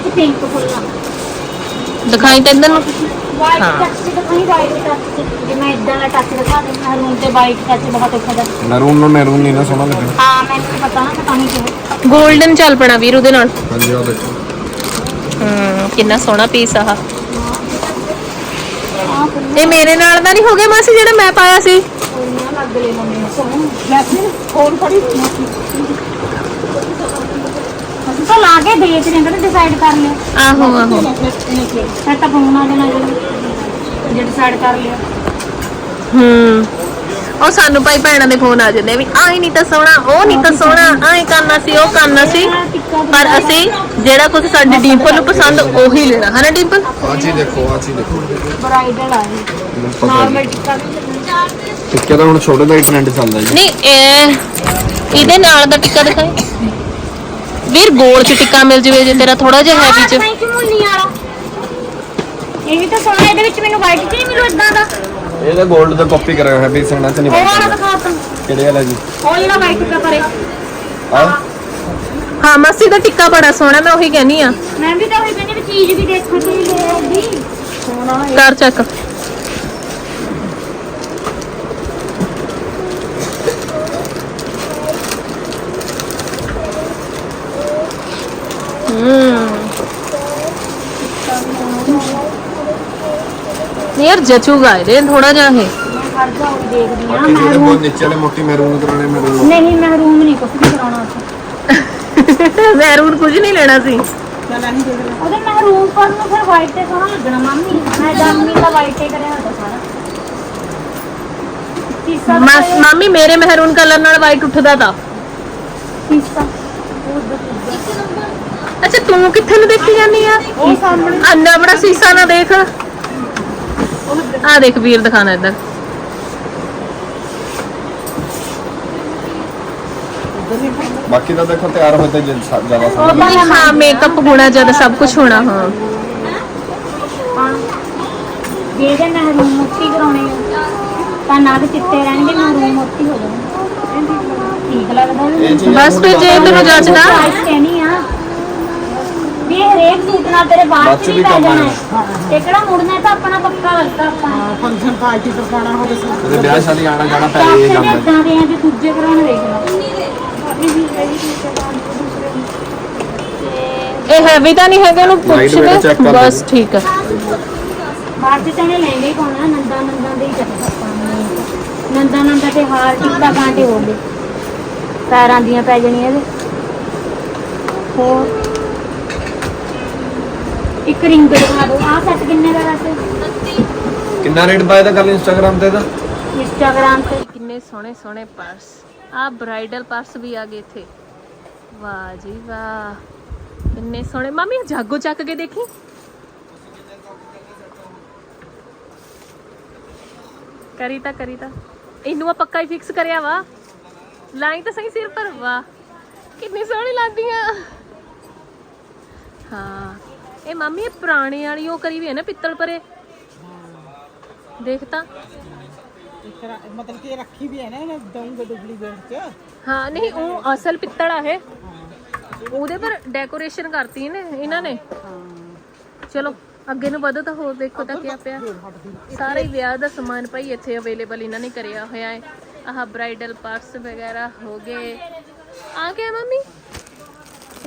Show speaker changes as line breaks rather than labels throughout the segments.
ਵਿੱਚ ਪਿੰਕ ਫੁੱਲਾਂ
ਦਿਖਾਈ ਤਾਂ ਇੱਧਰ ਨੂੰ।
ਵਾਈਟ
ਹਾਂ।
ਟੱਚ ਤੇ ਦਿਖਾਈ ਵਾਈਟ ਟੱਚ ਤੇ। ਜੇ ਮੈਂ ਇਦਾਂ ਦਾ ਟੱਚ ਦਿਖਾ ਦੇ ਮਹਿਰੂਨ ਤੇ ਵਾਈਟ ਟੱਚ ਬਹੁਤ ਅੱਛਾ ਦਾ
ਮੈਰੂਨ ਨੂੰ ਮੈਰੂਨ ਨਹੀਂ ਨਾ ਸੋਹਣਾ ਲੱਗਣਾ
ਹਾਂ ਮੈਨੂੰ ਪਤਾ ਨਾ ਪਤਾ ਨਹੀਂ ਕਿਉਂ।
골ਡਨ ਚੱਲ ਪਣਾ ਵੀਰ ਉਹਦੇ ਨਾਲ।
ਹਾਂਜੀ ਆ ਦੇਖੋ।
ਹੂੰ ਕਿੰਨਾ ਸੋਹਣਾ ਪੀਸ ਆ
ਆ ਫੁੱਲ
ਇਹ ਮੇਰੇ ਨਾਲ ਦਾ ਨਹੀਂ ਹੋ ਗਿਆ ਮਾਸੀ ਜਿਹੜਾ ਮੈਂ ਪਾਇਆ ਸੀ।
ਫੁੱਲਾਂ ਲੱਗ ਲੈ ਮੰਮੀ ਨੂੰ। ਸੋਹਣੇ ਜੈਸਮੀਨ ਫੋਨ ਫੜੀ ਤਾਂ ਲਾ ਕੇ ਦੇਖ ਰਹੇ ਹਾਂ ਡਿਸਾਈਡ ਕਰ ਲਿਓ।
ਆਹੋ ਆਹੋ।
ਫਿਰ ਤਾਂ ਫੋਨ ਆ ਜਾਣਾ ਜੇ ਡਿਸਾਈਡ ਕਰ ਲਿਆ
ਹੂੰ। ਉਹ ਸਾਨੂੰ ਭਾਈ ਭੈਣਾਂ ਦੇ ਫੋਨ ਆ ਜਾਂਦੇ ਆ ਵੀ ਆਹ ਨਹੀਂ ਤਾਂ ਸੋਹਣਾ ਉਹ ਨਹੀਂ ਤਾਂ ਸੋਹਣਾ ਆਹ ਕਰਨਾ ਸੀ ਉਹ ਕਰਨਾ ਸੀ। ਪਰ ਅਸੀਂ ਜਿਹੜਾ ਕੁਝ ਸਾਡੇ ਡਿੰਪਲ ਨੂੰ ਪਸੰਦ ਉਹੀ ਲੈਣਾ ਹਨਾ ਡਿੰਪਲ?
ਆ ਚੀਜ਼ ਦੇਖੋ ਆ ਚੀਜ਼ ਦੇਖੋ।
ਬ੍ਰਾਈਡਲ ਆ ਜੀ ਨਾਰਮਲ ਟਿੱਕਾ ਵੀ ਲੱਗਣਾ
ਟਿੱਕੇ ਦਾ ਹੁਣ ਛੋਟੇ ਦਾ ਹੀ ਟ੍ਰੈਂਡ ਚੱਲਦਾ ਜੀ।
ਨਹੀਂ ਇਹ ਇਹਦੇ ਨਾਲ ਦਾ ਟਿੱਕਾ ਦਿਖਾਈ। ਵੀਰ ਗੋਲ ਚ ਟਿੱਕਾ ਮਿਲ ਜਵੇ ਜੇ ਤੇਰਾ ਥੋੜਾ ਜਿਹਾ ਹੈਵੀ ਚ।
ਨਹੀਂ ਕਿ ਮੁੰਨੀ ਵਾਲਾ। ਇਹ ਤਾਂ ਸੋਹਣਾ ਇਹਦੇ ਵਿੱਚ ਮੈਨੂੰ ਵਾਈਟ ਚ ਨਹੀਂ ਮਿਲੂ ਇਦਾਂ ਦਾ।
ਇਹ ਤਾਂ 골ਡ ਦਾ ਕਾਪੀ ਕਰਿਆ ਹੋਇਆ ਵੀ ਸੋਨਾ ਚ ਨਹੀਂ
ਉਹ ਵਾਲਾ
ਬਣਦਾ।
ਦਿਖਾ ਤਾ।
ਕਿਹੜੇ ਵਾਲਾ ਜੀ?
ਉਹ ਜਿਹੜਾ ਵਾਈਟ ਪਾ ਕਰੇ
ਆ
ਹਾਂ ਮਾਸੀ ਦਾ ਟਿੱਕਾ ਬੜਾ ਸੋਹਣਾ ਮੈਂ ਉਹੀ ਕਹਿਨੀ ਆ
ਮੈਂ ਵੀ ਤਾਂ ਉਹੀ ਕਹਿੰਦੀ ਵੀ ਚੀਜ਼ ਵੀ ਦੇਖਣ ਨੂੰ ਮਿਲੇਗੀ ਸੋਹਣਾ ਹੈ
ਕਰ ਚੱਕ। ਹੂੰ। ਯਾਰ ਜਚੂਗਾ ਇਹਦੇ ਥੋੜਾ ਜਿਹਾ ਇਹ।
ਮੈਂ ਖੜ ਜਾ ਉਹ ਦੇਖਦੀ ਆ
ਬਾਕੀ ਜਿਹੜੇ
ਮਹਿਰੂਨ
ਬਹੁਤ ਨੀਚੇ ਵਾਲੇ ਮੋਟੀ ਮੈਰੂਨ ਕਰਾਣੇ ਮੈਰੂਨ
ਨਹੀਂ ਮਹਿਰੂਨ ਨਹੀਂ ਕੁਝ ਵੀ ਕਰਾਉਣਾ ਉੱਥੇ।
ਮੈਰੂਨ ਕੁਝ ਨਹੀਂ ਲੈਣਾ ਸੀ।
ਉਹਦੇ ਮਹਿਰੂਨ ਪਰ ਨੂੰ ਫਿਰ ਵਾਈਟ ਤੇ ਸੋਹਣਾ ਲੱਗਣਾ ਮੰਮੀ। ਮੈਂ ਜਾਮਨੀ ਦਾ ਵਾਈਟ ਹੀ ਕਰਿਆ ਹੋਇਆ ਸਾਰਾ। ਤੀਸਰਾ ਤਾਂ
ਮਾਸ- ਮਾਮੀ ਮੇਰੇ ਮਹਿਰੂਨ ਕਲਰ ਨਾਲ ਵਾਈਟ ਉੱਠਦਾ ਤਾਂ। ਅੱਛਾ ਤੂੰ ਕਿੱਥੇ ਨੂੰ ਦੇਖੀ ਜਾਂਦੀ ਆ?
ਉਹ ਸਾਹਮਣੇ।
ਅੰਨਾ ਬੜਾ ਸੀਸਾ ਨਾ ਦੇਖ। ਆ ਦੇਖ ਵੀਰ ਦਿਖਾਣਾ ਇੱਧਰ।
ਬਾਕੀ ਤਾਂ ਦੇਖੋ ਤਿਆਰ ਹੋਏ ਤੇ ਜ਼ਿਆਦਾ
ਉਹ
ਸੋਹਣਾ
ਤਾਂ
ਹਾਂ। ਮੇਕਅਪ ਹੋਣਾ ਜਦ ਸਭ ਕੁਝ ਹੋਣਾ ਹਾਂ।
ਹਾਂ। ਜੇ ਜੇ ਮਹਿਰੂਨ ਮੋਤੀ ਕਰਾਉਣੇ ਆ ਤਾਂ ਨਗ ਚਿੱਟੇ ਰਹਿਣਗੇ ਮਹਿਰੂਨ ਮੋਤੀ ਹੋ ਜਾਣਗੇ। ਠੀਕ ਲੱਗਦਾ
ਇਹ
ਵੀ
ਚੀਜ਼ਾਂ
ਬਸ ਫਿਰ ਜੇ ਤੈਨੂੰ ਜੱਜਦਾ
ਪ੍ਰਾਈਸ ਕਹਿਣੀ ਆ। ਵੀ ਇਹ ਹਰੇਕ ਸੂਟ ਨਾਲ ਤੇਰੇ ਬਾਅਦ
ਬਾਅਦ
ਚ
ਚ
ਵੀ ਪੈ ਜਾਣਾ। ਹੈ। ਇਹ ਕਿਹੜਾ ਮੁੜਨਾ ਹੈ ਤਾਂ ਆਪਣਾ ਪੱਕਾ ਲੱਗਦਾ ਆਪਾਂ। ਨੇ
ਫੰਕਸ਼ਨ ਪਾਰਟੀ ਤੇ ਪਾਣਾ ਹੋਵੇ ਸੂਟ।
ਤੇ ਵਿਆਹ ਸ਼ਾਦੀ ਆਣਾ ਜਾਣਾ ਪੈ ਇਹ ਕੰਮ ਹੈ
ਇਦਾਂ ਦੇ ਆ ਜੇ ਦੂਜੇ ਕਰਾਉਣ ਵੇਖ ਲਓ।
ਇਹ ਹੈਵੀ ਤਾਂ ਨਹੀਂ ਹੈਗਾ ਉਹਨੂੰ ਪੁੱਛ
check
ਲੈ ਬਸ। ਠੀਕ ਆ।
ਬਾਅਦ ਚ ਚਾਹੇ ਲਹਿੰਗੇ ਹੀ ਪਾਉਣਾ ਨੰਦਾ ਨੰਦਾ ਦੇ ਹੀ ਚੱਲਦਾ ਆਪਾਂ ਨੇ। ਨੰਦਾ ਨੰਦਾ ਤੇ ਹਾਰ ਟਿੱਕਾ ਕਾਂਟੇ ਹੋ ਗਏ ਪੈਰਾਂ ਦੀਆਂ ਪੈ ਜਾਣੀਆਂ ਇਹਦੇ। ਹੋਰ। ਸੈੱਟ ਕਿੰਨੇ ਦਾ ਵੈਸੇ?
ਕਿੰਨਾ ਰੇਟ ਪਾਇਆ ਤਾਂ ਕੱਲ ਇੰਸਟਾਗ੍ਰam ਤੇ ਦਾ
ਇੰਸਟਾਗ੍ਰਾਮ ਤੇ।
ਕਿੰਨੇ ਸੋਹਣੇ ਸੋਹਣੇ ਪਰਸ ਆ ਬ੍ਰਾਈਡਲ ਪਰਸ ਵੀ ਆ ਗਏ ਇੱਥੇ। ਵਾਹ ਜੀ ਵਾਹ। ਕਿੰਨੇ ਸੋਹਣੇ। ਮਾਮੀ ਜਾਗੋ ਚੱਕ ਕੇ ਦੇਖੀ। ਕਰੀ ਤਾਂ ਕਰੀ ਤਾਂ। ਇਹਨੂੰ ਆ ਪੱਕਾ ਹੀ ਫਿਕਸ ਕਰਿਆ ਵਾ। ਲਾਈਨ ਤਾਂ ਸਹੀ ਸਿਰ ਪਰ। ਵਾਹ। ਕਿੰਨੀ ਸੋਹਣੀ ਲੱਗਦੀਆਂ। ਹਾਂ। ਇਹ ਮਾਮੀ ਇਹ ਪੁਰਾਣੇ ਵਾਲੀ ਉਹ ਕਰੀ ਵੀ ਹੈ ਨਾ ਪਿੱਤਲ ਪਰੇ। ਦੇਖ ਤਾਂ।
ਇੱਕ ਰਾ- ਮਤਲਬ ਕਿ ਇਹ ਰੱਖੀ ਵੀ ਹੈ ਨਾ ਇਹਨਾਂ ਦਊਂਗੇ ਡੁਪਲੀਕੇਟ ਚ।
ਹਾਂ ਨਹੀਂ ਉਹ ਅਸਲ ਪਿੱਤਲ ਆ ਇਹ। ਉਹਦੇ ਪਰ ਡੈਕੋਰੇਸ਼ਨ ਕਰਤੀ ਨੇ ਇਹਨਾਂ ਨੇ। ਚਲੋ ਅੱਗੇ ਨੂੰ ਵਧੋ ਤਾਂ ਹੋਰ ਦੇਖੋ ਤਾਂ ਕੀ ਪਿਆ। ਸਾਰੇ ਵਿਆਹ ਦਾ ਸਮਾਨ ਭਾਈ ਇੱਥੇ ਅਵੇਲੇਬਲ ਇਹਨਾਂ ਨੇ ਕਰਿਆ ਹੋਇਆ ਹੈ। ਆਹ ਬ੍ਰਾਈਡਲ ਪਰਸ ਵਗੈਰਾ ਹੋ ਗਏ। ਆ ਗਿਆ ਮੰਮੀ।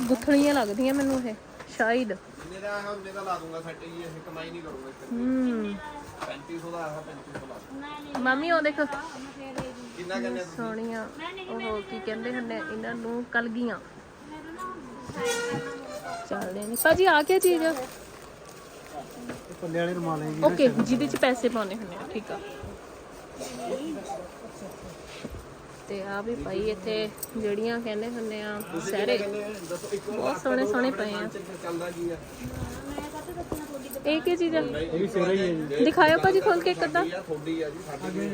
ਗੁੱਥਣੀਆਂ ਲੱਗਦੀਆਂ ਮੈਨੂੰ ਇਹ ਸ਼ਾਇਦ।
ਮੇਰਾ ਮੇਰਾ ਲਾ ਦੂੰਗਾ ਸੈਟ ਇਹ ਕਮਾਈ ਨਹੀਂ ਕਰੂੰਗਾ
ਹੂੰ।
3500 ਦਾ ਆਹ 3500 ਦਾ
ਮੰਮੀ ਉਹ ਦੇਖ।
ਕਿੰਨਾ ਕਹਿੰਦੇ
ਸੋਹਣੀਆਂ। ਉਹ ਕੀ ਕਹਿੰਦੇ ਹੁੰਦੇ ਆ ਇਹਨਾਂ ਨੂੰ ਕਲਗੀਆਂ। ਚੱਲਦੇ ਨੇ ਭਾਜੀ ਆ ਕੀ ਚੀਜ਼
ਪੱਲੇ ਵਾਲੇ ਰੁਮਾਲ ਹੈ
ਓਕੇ ਜਿਹਦੇ ਚ ਪੈਸੇ ਪਾਉਣੇ ਹੁੰਦੇ ਆ ਠੀਕ ਆ। ਤੇ ਆ ਵੀ ਭਾਈ ਇੱਥੇ ਜਿਹੜੀਆਂ ਕਹਿੰਦੇ ਹੁੰਦੇ ਆ ਸਹਿਰੇ। ਬਹੁਤ ਸੋਹਣੇ ਸੋਹਣੇ ਪਏ ਆ। ਇਹ ਕੀ ਚੀਜ਼ ਆ?
ਇਹ ਵੀ ਸੇਰਾ ਹੀ ਹੈ ਜੀ।
ਦਿਖਾਇਓ ਭਾਜੀ ਖੋਲ ਕੇ ਇੱਕ ਅੱਧਾ।
ਥੋੜੀ ਆ ਜੀ ਸਾਡੀ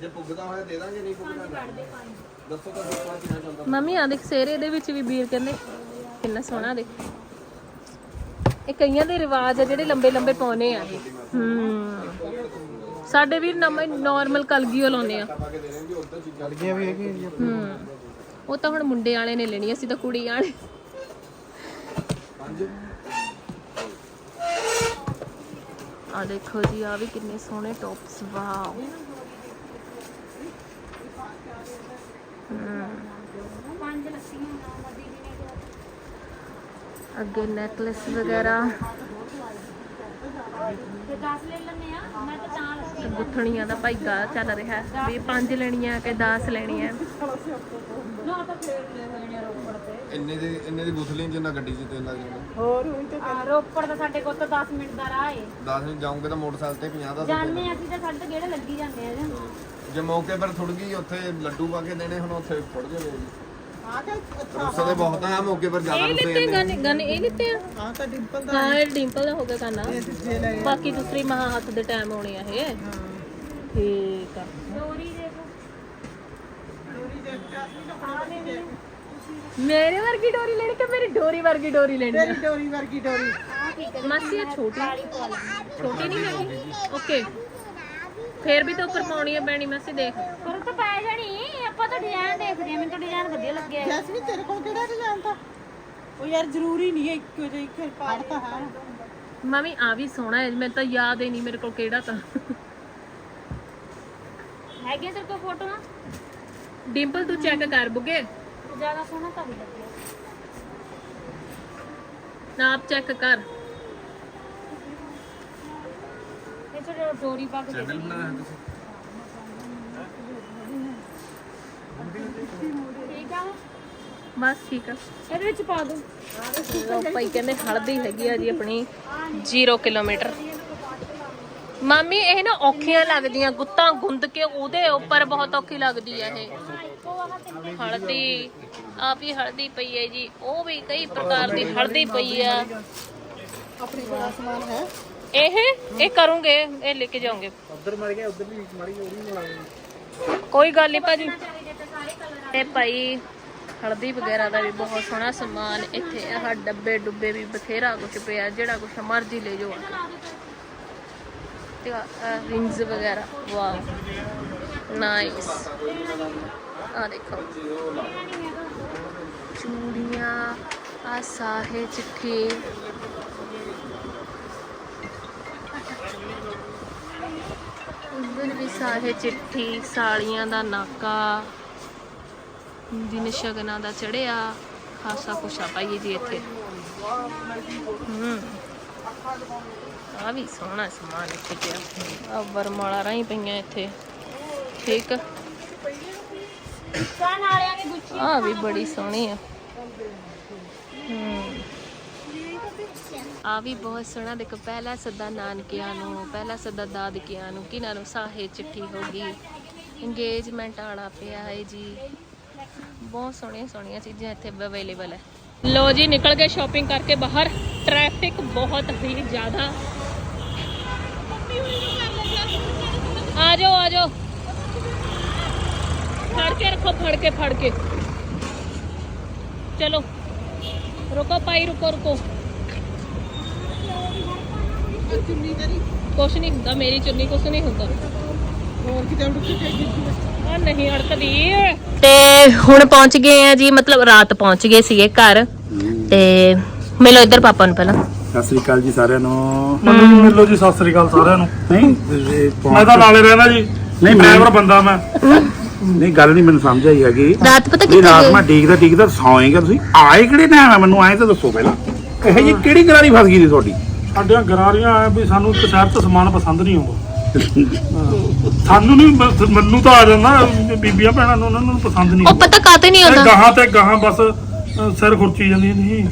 ਜੇ। ਪੁੱਗਦਾ ਹੋਇਆ ਦੇ ਦਾਂਗੇ ਨਹੀਂ ਪੁੱਗਦਾ ਦੱਸੋ ਤਾਂ ਦੱਸੋ ਕਿੰਨਾ ਚੱਲਦਾ
ਮੰਮੀ ਆ ਦੇਖ ਸੇਰੇ ਦੇ ਵਿੱਚ ਵੀ ਵੀਰ ਕਹਿੰਦੇ ਕਿੰਨਾ ਸੋਹਣਾ ਦੇਖ। ਇਹ ਕਈਆਂ ਦੇ ਰਿਵਾਜ ਆ ਜਿਹੜੇ ਲੰਬੇ ਲੰਬੇ ਪਾਉਨੇ ਆ। ਹੂੰ। ਸਾਡੇ ਵੀਰ ਨਾਰਮਲ ਕਲਗੀਓ ਲਾਉਨੇ ਆ।
ਲੱਗੀਆਂ ਵੀ ਹੈਗੀਆਂ
ਹੂੰ ਉਹ ਤਾਂ ਹੁਣ ਮੁੰਡੇ ਵਾਲੇ ਨੇ ਲੈਣੀ ਅਸੀਂ ਤਾਂ ਕੁੜੀ ਵਾਲੇ। ਆ ਦੇਖੋ ਜੀ ਆ ਵੀ ਕਿੰਨੇ ਸੋਹਣੇ ਟੌਪਸ ਵਾਓ। ਅੱਗੇ ਨੈਕਲੈਸ ਵਗੈਰਾ।
ਤੇ 10 ਲੈ ਲੈਣੇ ਆ ਮੈਂ
ਗੁੱਥਣੀਆਂ ਦਾ ਭਾਈ ਗਾ ਚੱਲ ਰਿਹਾ ਵੀ ਪੰਜ ਲੈਣੀਆਂ ਕਿ 10 ਲੈਣੀਆਂ।
ਤਾਂ ਤੇ
ਇੰਨੇ ਦੀ ਇੰਨੇ ਦੀ ਗੁਥਲੀ ਜਿੰਨਾ ਗੱਡੀ 'ਚ ਤੇਲ ਲੱਗ ਜਾਂਦਾ
ਹੋਰ ਹੁਣ ਤੇ
ਆ, ਰੋਪੜ ਦਾ ਸਾਡੇ ਕੋਲ ਤਾਂ 10 ਮਿੰਟ ਦਾ ਰਾਹ ਏ।
10 ਮਿੰਟ ਜਾਉਂਗੇ ਤਾਂ ਮੋਟਰਸਾਈਕਲ ਤੇ 50 ਦਾ।
ਜਾਣਦੇ ਅਸੀਂ ਤਾਂ ਸਾਡੇ ਗੇੜੇ ਲੱਗੀ ਜਾਂਦੇ ਆ ਜੀ।
ਜੇ ਮੌਕੇ ਪਰ ਥੁੜ ਗਈ ਉੱਥੇ ਲੱਡੂ ਪਾ ਕੇ ਦੇਣੇ ਹੁਣ ਉੱਥੇ ਫੁੜ ਜਾਵੇ ਜੀ।
ਆ ਕੇ ਅੱਛਾ
ਰੁੱਸੇ ਦੇ ਬਹੁਤ ਆ ਮੌਕੇ ਪਰ ਜ਼ਿਆਦਾ
ਇਹ
ਰੁੱਸੇ
ਲਿੱਤੇ ਗਨ ਗਨ ਇਹ ਲਿੱਤੇ ਆ?
ਆ ਤਾਂ ਡਿੰਪਲ ਦਾ
ਹਾਂ ਇਹ ਡਿੰਪਲ ਦਾ ਹੋ ਗਿਆ ਕਾਨਾ
ਇਹ ਦੂਜੇ ਲੈ
ਬਾਕੀ ਦੂਸਰੀ ਮਹਾ ਹੱਥ ਦੇ ਟਾਈਮ ਆਉਣੇ ਆ ਇਹ। ਠੀਕ ਆ।
ਦਾ
ਮੇਰੇ ਵਰਗੀ ਡੋਰੀ ਲੈਣੀ ਕਿ ਮੇਰੀ ਡੋਰੀ ਵਰਗੀ ਡੋਰੀ ਲੈਣੀ
ਤੇਰੀ ਡੋਰੀ ਵਰਗੀ ਡੋਰੀ।
ਆ ਮਾਸੀ ਇਹ ਛੋਟੀ। ਛੋਟੀ ਨਹੀਂ ਹੈਗੀ? ਓਕੇ। ਫੇਰ ਵੀ ਤਾਂ ਉੱਪਰ ਪਾਉਣੀ ਆ ਪੈਣੀ ਮਾਸੀ ਦੇਖ।
ਪਰ ਤਾਂ ਪੈ ਜਾਣੀ। ਆਪਾਂ ਤਾਂ ਡਿਜ਼ਾਈਨ ਦੇਖਦੇ ਆ ਮੈਨੂੰ ਤਾਂ ਡਿਜ਼ਾਈਨ ਵਧੀਆ ਲੱਗਿਆ
ਜੈਸਮੀ ਤੇਰੇ ਕੋਲ ਕਿਹੜਾ ਡਿਜ਼ਾਈਨ ਤਾਂ? ਉਹ ਯਾਰ ਜ਼ਰੂਰੀ ਨਹੀਂ ਹੈ ਇੱਕੋ ਜਿਹਾ ਇੱਕ ਪਾੜ ਤਾਂ ਹੈ।
ਮਾਮੀ ਆ ਵੀ ਸੋਹਣਾ ਹੈ ਮੈਨੂੰ ਤਾਂ ਯਾਦ ਹੀ ਨਹੀਂ ਮੇਰੇ ਕੋਲ ਕਿਹੜਾ ਤਾਂ।
ਹੈਗੀਆਂ ਤੇਰੇ ਕੋਲ ਫੋਟੋਆਂ
ਡਿੰਪਲ ਤੂੰ ਚੈੱਕ ਕਰ ਬੁਗੇ।
ਜ਼ਿਆਦਾ ਸੋਹਣਾ ਤਾਂ ਨਹੀਂ ਲੱਗਿਆ।
ਨਾਪ ਚੈੱਕ ਕਰ।
ਇਹ ਤੇ ਡੋਰੀ ਪਾ ਕੇ ਦੇ
ਚੈਨਲ ਬਣਾਇਆ ਤੁਸੀਂ?
ਠੀਕ ਆ?
ਬਸ ਠੀਕ ਆ।
ਇਹਦੇ ਵਿੱਚ ਪਾ ਦੋ।
ਲੋ ਭਾਈ ਕਹਿੰਦੇ ਹਲਦੀ ਹੈਗੀ ਆ ਜੀ ਆਪਣੀ 0 ਕਿਲੋਮੀਟਰ। ਮਾਮੀ ਇਹ ਨਾ ਔਖੀਆਂ ਲੱਗਦੀਆਂ ਗੁੱਤਾਂ ਗੁੰਦ ਕੇ ਉਹਦੇ ਉੱਪਰ ਬਹੁਤ ਔਖੀ ਲੱਗਦੀ ਆ ਇਹ। ਹਲਦੀ ਆਪ ਹੀ ਹਲਦੀ ਪਈ ਹੈ ਜੀ। ਉਹ ਵੀ ਕਈ ਪ੍ਰਕਾਰ ਦੀ ਹਲਦੀ ਪਈ ਆ।
ਆਪਣੀ ਕੋਲ ਸਮਾਨ ਹੈ।
ਇਹ ਇਹ ਕਰੂੰਗੇ ਇਹ ਲੈ ਕੇ ਜਾਓਗੇ
ਉਧਰ ਮਰ ਗਿਆ ਉਧਰ ਵੀ ਮਾੜੀ ਉਹ ਵੀ ਮਿਲਾ
ਕੋਈ ਗੱਲ ਨਹੀਂ ਭਾਜੀ। ਤੇ ਭਾਈ ਹਲਦੀ ਵਗੈਰਾ ਦਾ ਵੀ ਬਹੁਤ ਸੋਹਣਾ ਸਮਾਨ ਇੱਥੇ ਆਹ ਡੱਬੇ ਡੁੱਬੇ ਵੀ ਬਥੇਰਾ ਕੁਝ ਪਿਆ, ਜਿਹੜਾ ਕੁਝ ਮਰਜ਼ੀ ਲੈ ਜਾਓ ਤੇ ਰਿੰਗਸ ਵਗੈਰਾ, ਵਾਓ। ਨਾਈਸ ਆ ਦੇਖੋ। ਚੂੜੀਆਂ, ਆ ਸਾਹੇ ਚਿੱਠੀ। ਉਧਰ ਵੀ ਸਾਹੇ ਚਿੱਠੀ, ਸਾਲੀਆਂ ਦਾ ਨਾਕਾ। ਦਿਨ ਸ਼ਗਨਾਂ ਦਾ ਚੜਿਆ, ਖਾਸਾ ਕੁਛਾ ਪਾਈਏ ਜੀ ਇੱਥੇ। ਹੂੰ। ਆ ਵੀ ਸੋਹਣਾ ਸਮਾਨ ਇੱਥੇ ਪਿਆ। ਆ ਵਰਮਾਲਾ ਰਾਹੀਂ ਪਈਆਂ ਇੱਥੇ। ਠੀਕ। ਆ ਵੀ ਬੜੀ ਸੋਹਣੀ ਆ। ਹੂੰ। ਆ ਵੀ ਬਹੁਤ ਸੋਹਣਾ। ਦੇਖੋ, ਪਹਿਲਾ ਸੱਦਾ ਨਾਨਕਿਆਂ ਨੂੰ, ਪਹਿਲਾ ਸੱਦਾ ਦਾਦਕਿਆਂ ਨੂੰ ਕਿਨਾਂ ਨੂੰ ਸਾਹੇ ਚਿੱਠੀ ਹੋ ਗਈ। ਇੰਗੇਜਮੈਂਟ ਵਾਲਾ ਪਿਆ ਹੈ ਜੀ। ਬਹੁਤ ਸੋਹਣੀਆਂ ਸੋਹਣੀਆਂ ਚੀਜ਼ਾਂ ਇੱਥੇ ਅਵੇਲੇਬਲ ਹੈ ਲੋ ਜੀ ਨਿਕਲ ਗਏ ਸ਼ਾਪਿੰਗ ਕਰਕੇ ਬਾਹਰ ਟ੍ਰੈਫਿਕ ਬਹੁਤ ਹੀ ਜ਼ਿਆਦਾ ਆ ਜਾਓ ਆ ਜਾਓ ਫੜ ਕੇ ਰੱਖੋ ਫੜ ਕੇ ਫੜ ਕੇ ਚਲੋ ਰੁਕੋ ਭਾਈ ਰੁਕੋ ਰੁਕੋ
ਚੁੰਨੀ ਤੇਰੀ
ਕੁਛ ਨਹੀਂ ਹੁੰਦਾ ਮੇਰੀ ਚੁੰਨੀ ਕੁਛ ਨਹੀਂ ਹੁੰਦਾ
ਹੋਰ ਕਿਤੇ ਉੜ ਕੇ ਗਈ
ਆ ਨਹੀਂ ਅੜਕਦੀ ਤੇ ਹੁਣ ਪਹੁੰਚ ਗਏ ਆ ਜੀ ਮਤਲਬ ਰਾਤ ਪਹੁੰਚ ਗਏ ਸੀਗੇ ਘਰ। ਤੇ ਮਿਲੋ ਇੱਧਰ ਪਾਪਾ ਨੂੰ ਪਹਿਲਾਂ।
ਸਤਿ ਸ੍ਰੀ ਅਕਾਲ ਜੀ ਸਾਰਿਆਂ ਨੂੰ। ਮੈਨੂੰ ਵੀ ਮਿਲੋ ਜੀ ਸਤਿ ਸ੍ਰੀ ਅਕਾਲ ਸਾਰਿਆਂ ਨੂੰ। ਨਹੀਂ ਮੈਂ ਤਾਂ ਨਾਲੇ ਰਹਿਣਾ ਜੀ। ਨਹੀਂ ਡਰਾਈਵਰ ਬੰਦਾ ਮੈਂ। ਨਹੀਂ ਗੱਲ ਨਹੀਂ ਮੈਨੂੰ ਸਮਝ ਆਈ ਹੈਗੀ।
ਰਾਤ ਪਤਾ ਕਿੱਥੇ
ਰਾਤ ਮੈਂ ਡੀਕਦਾ ਡੀਕਦਾ ਸੌਂਏਗਾ ਤੁਸੀਂ। ਆਏ ਕਿਹੜੇ ਟਾਈਮ ਆ ਮੈਨੂੰ ਆਏ ਤਾਂ ਦੱਸੋ ਪਹਿਲਾਂ। ਇਹ ਜੀ ਕਿਹੜੀ ਗਰਾਰੀ ਫਸ ਗਈ ਸੀ ਤੁਹਾਡੀ?
ਸਾਡੀਆਂ ਗਰਾਰੀਆਂ ਆ ਵੀ ਸਾਨੂੰ ਇੱਕ ਸ਼ਹਿਰ ਤੋਂ ਸਮਾਨ ਪਸੰਦ ਨਹੀਂ ਆਉਂਦਾ। ਸਾਨੂੰ ਨਹੀਂ ਮੈਨੂੰ ਤਾਂ ਆ ਜਾਂਦਾ ਬੀਬੀਆਂ ਭੈਣਾਂ ਨੂੰ ਉਹਨਾਂ ਨੂੰ ਪਸੰਦ ਨਹੀਂ
ਉਹ ਪਤਾ ਕਾਤੇ ਨਹੀਂ
ਇਹ
ਆਉਂਦਾ
ਗਾਹਾਂ ਤੇ ਗਾਹਾਂ ਬਸ ਸਿਰ ਖੁਰਚੀ ਜਾਂਦੀ ਨਹੀਂ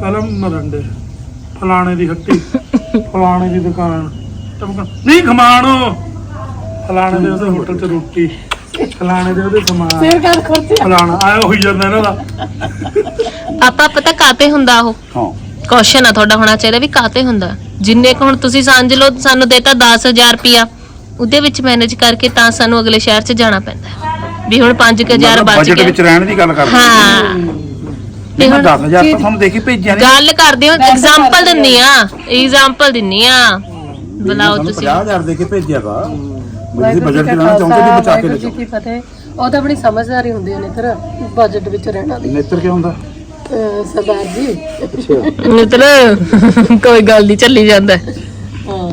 ਪਹਿਲਾਂ ਮਰੰਡੇ ਫਲਾਣੇ ਦੀ ਹੱਟੀ ਫਲਾਣੇ ਦੀ ਦੁਕਾਨ। ਟਮਕਾ ਨਹੀਂ ਖਮਾਣ ਫਲਾਣੇ ਦੇ ਉਹਦੇ ਹੋਟਲ 'ਚ ਰੋਟੀ ਫਲਾਣੇ ਦੇ ਉਹਦੇ ਸਮਾਨ।
ਫੇਰ ਗੱਲ ਖਰਚੇ
ਫਲਾਣਾ ਆਇਆ ਹੋਈ ਜਾਂਦਾ ਇਹਨਾਂ ਦਾ।
ਪਾਪਾ ਪਤਾ ਕਾਤੇ ਹੁੰਦਾ ਉਹ?
ਹਾਂ।
ਕੁਐਸਚਨ ਆ ਤੁਹਾਡਾ ਹੋਣਾ ਚਾਹੀਦਾ ਵੀ ਕਾਤੇ ਹੁੰਦਾ? ਜਿੰਨੇ ਕੁ ਹੁਣ ਤੁਸੀਂ ਸਮਝ ਲਓ ਸਾਨੂੰ ਦੇਤਾ 10000 ਰੁਪਿਆ ਉਹਦੇ ਵਿੱਚ ਮੈਨੇਜ ਕਰਕੇ ਤਾਂ ਸਾਨੂੰ ਅਗਲੇ ਸ਼ਹਿਰ 'ਚ ਜਾਣਾ ਪੈਂਦਾ ਹੈ। ਵੀ ਹੁਣ 5000 ਬਚ
ਬਜਟ
ਗਿਆ।
ਵਿੱਚ ਰਹਿਣ ਦੀ ਗੱਲ ਕਰਦੇ
ਹਾਂ
ਨਹੀਂ ਮੈਂ 10000 ਤਾਂ ਤੁਹਾਨੂੰ ਦੇਖੀ ਭੇਜਿਆ ਨਹੀਂ
ਗੱਲ ਕਰਦੇ ਹੋ ਐਗਜ਼ਾਮਪਲ ਦਿੰਨੀ ਆ ਐਗਜ਼ਾਮਪਲ ਦਿੰਨੀ ਆ ਬੁਲਾਓ ਤੁਸੀਂ।
50000 ਦੇ ਕੇ ਭੇਜਿਆ ਵਾ। ਬਜਟ ਚ ਰਹਿਣਾ ਚਾਹੁੰਦੇ ਜੀ ਬਚਾ ਕੇ ਲੈ ਜਾਓ।
ਕੀ ਫਤਿਹ। ਉਹ ਤਾਂ ਆਪਣੀ ਸਮਝਦਾਰੀ ਹੁੰਦੀ ਹੈ ਨੇਤਰ ਬਜਟ ਵਿੱਚ ਰਹਿਣਾ ਦੀ।
ਨੇਤਰ ਕਿਉਂ ਹੁੰਦਾ?
ਅਹ ਸਰਦਾਰ ਜੀ।
ਅੱਛਾ।
ਮਿੱਤਰ ਕੋਈ ਗੱਲ ਨਹੀਂ ਚੱਲੀ ਜਾਂਦਾ। ਹੈ।
ਹਾਂ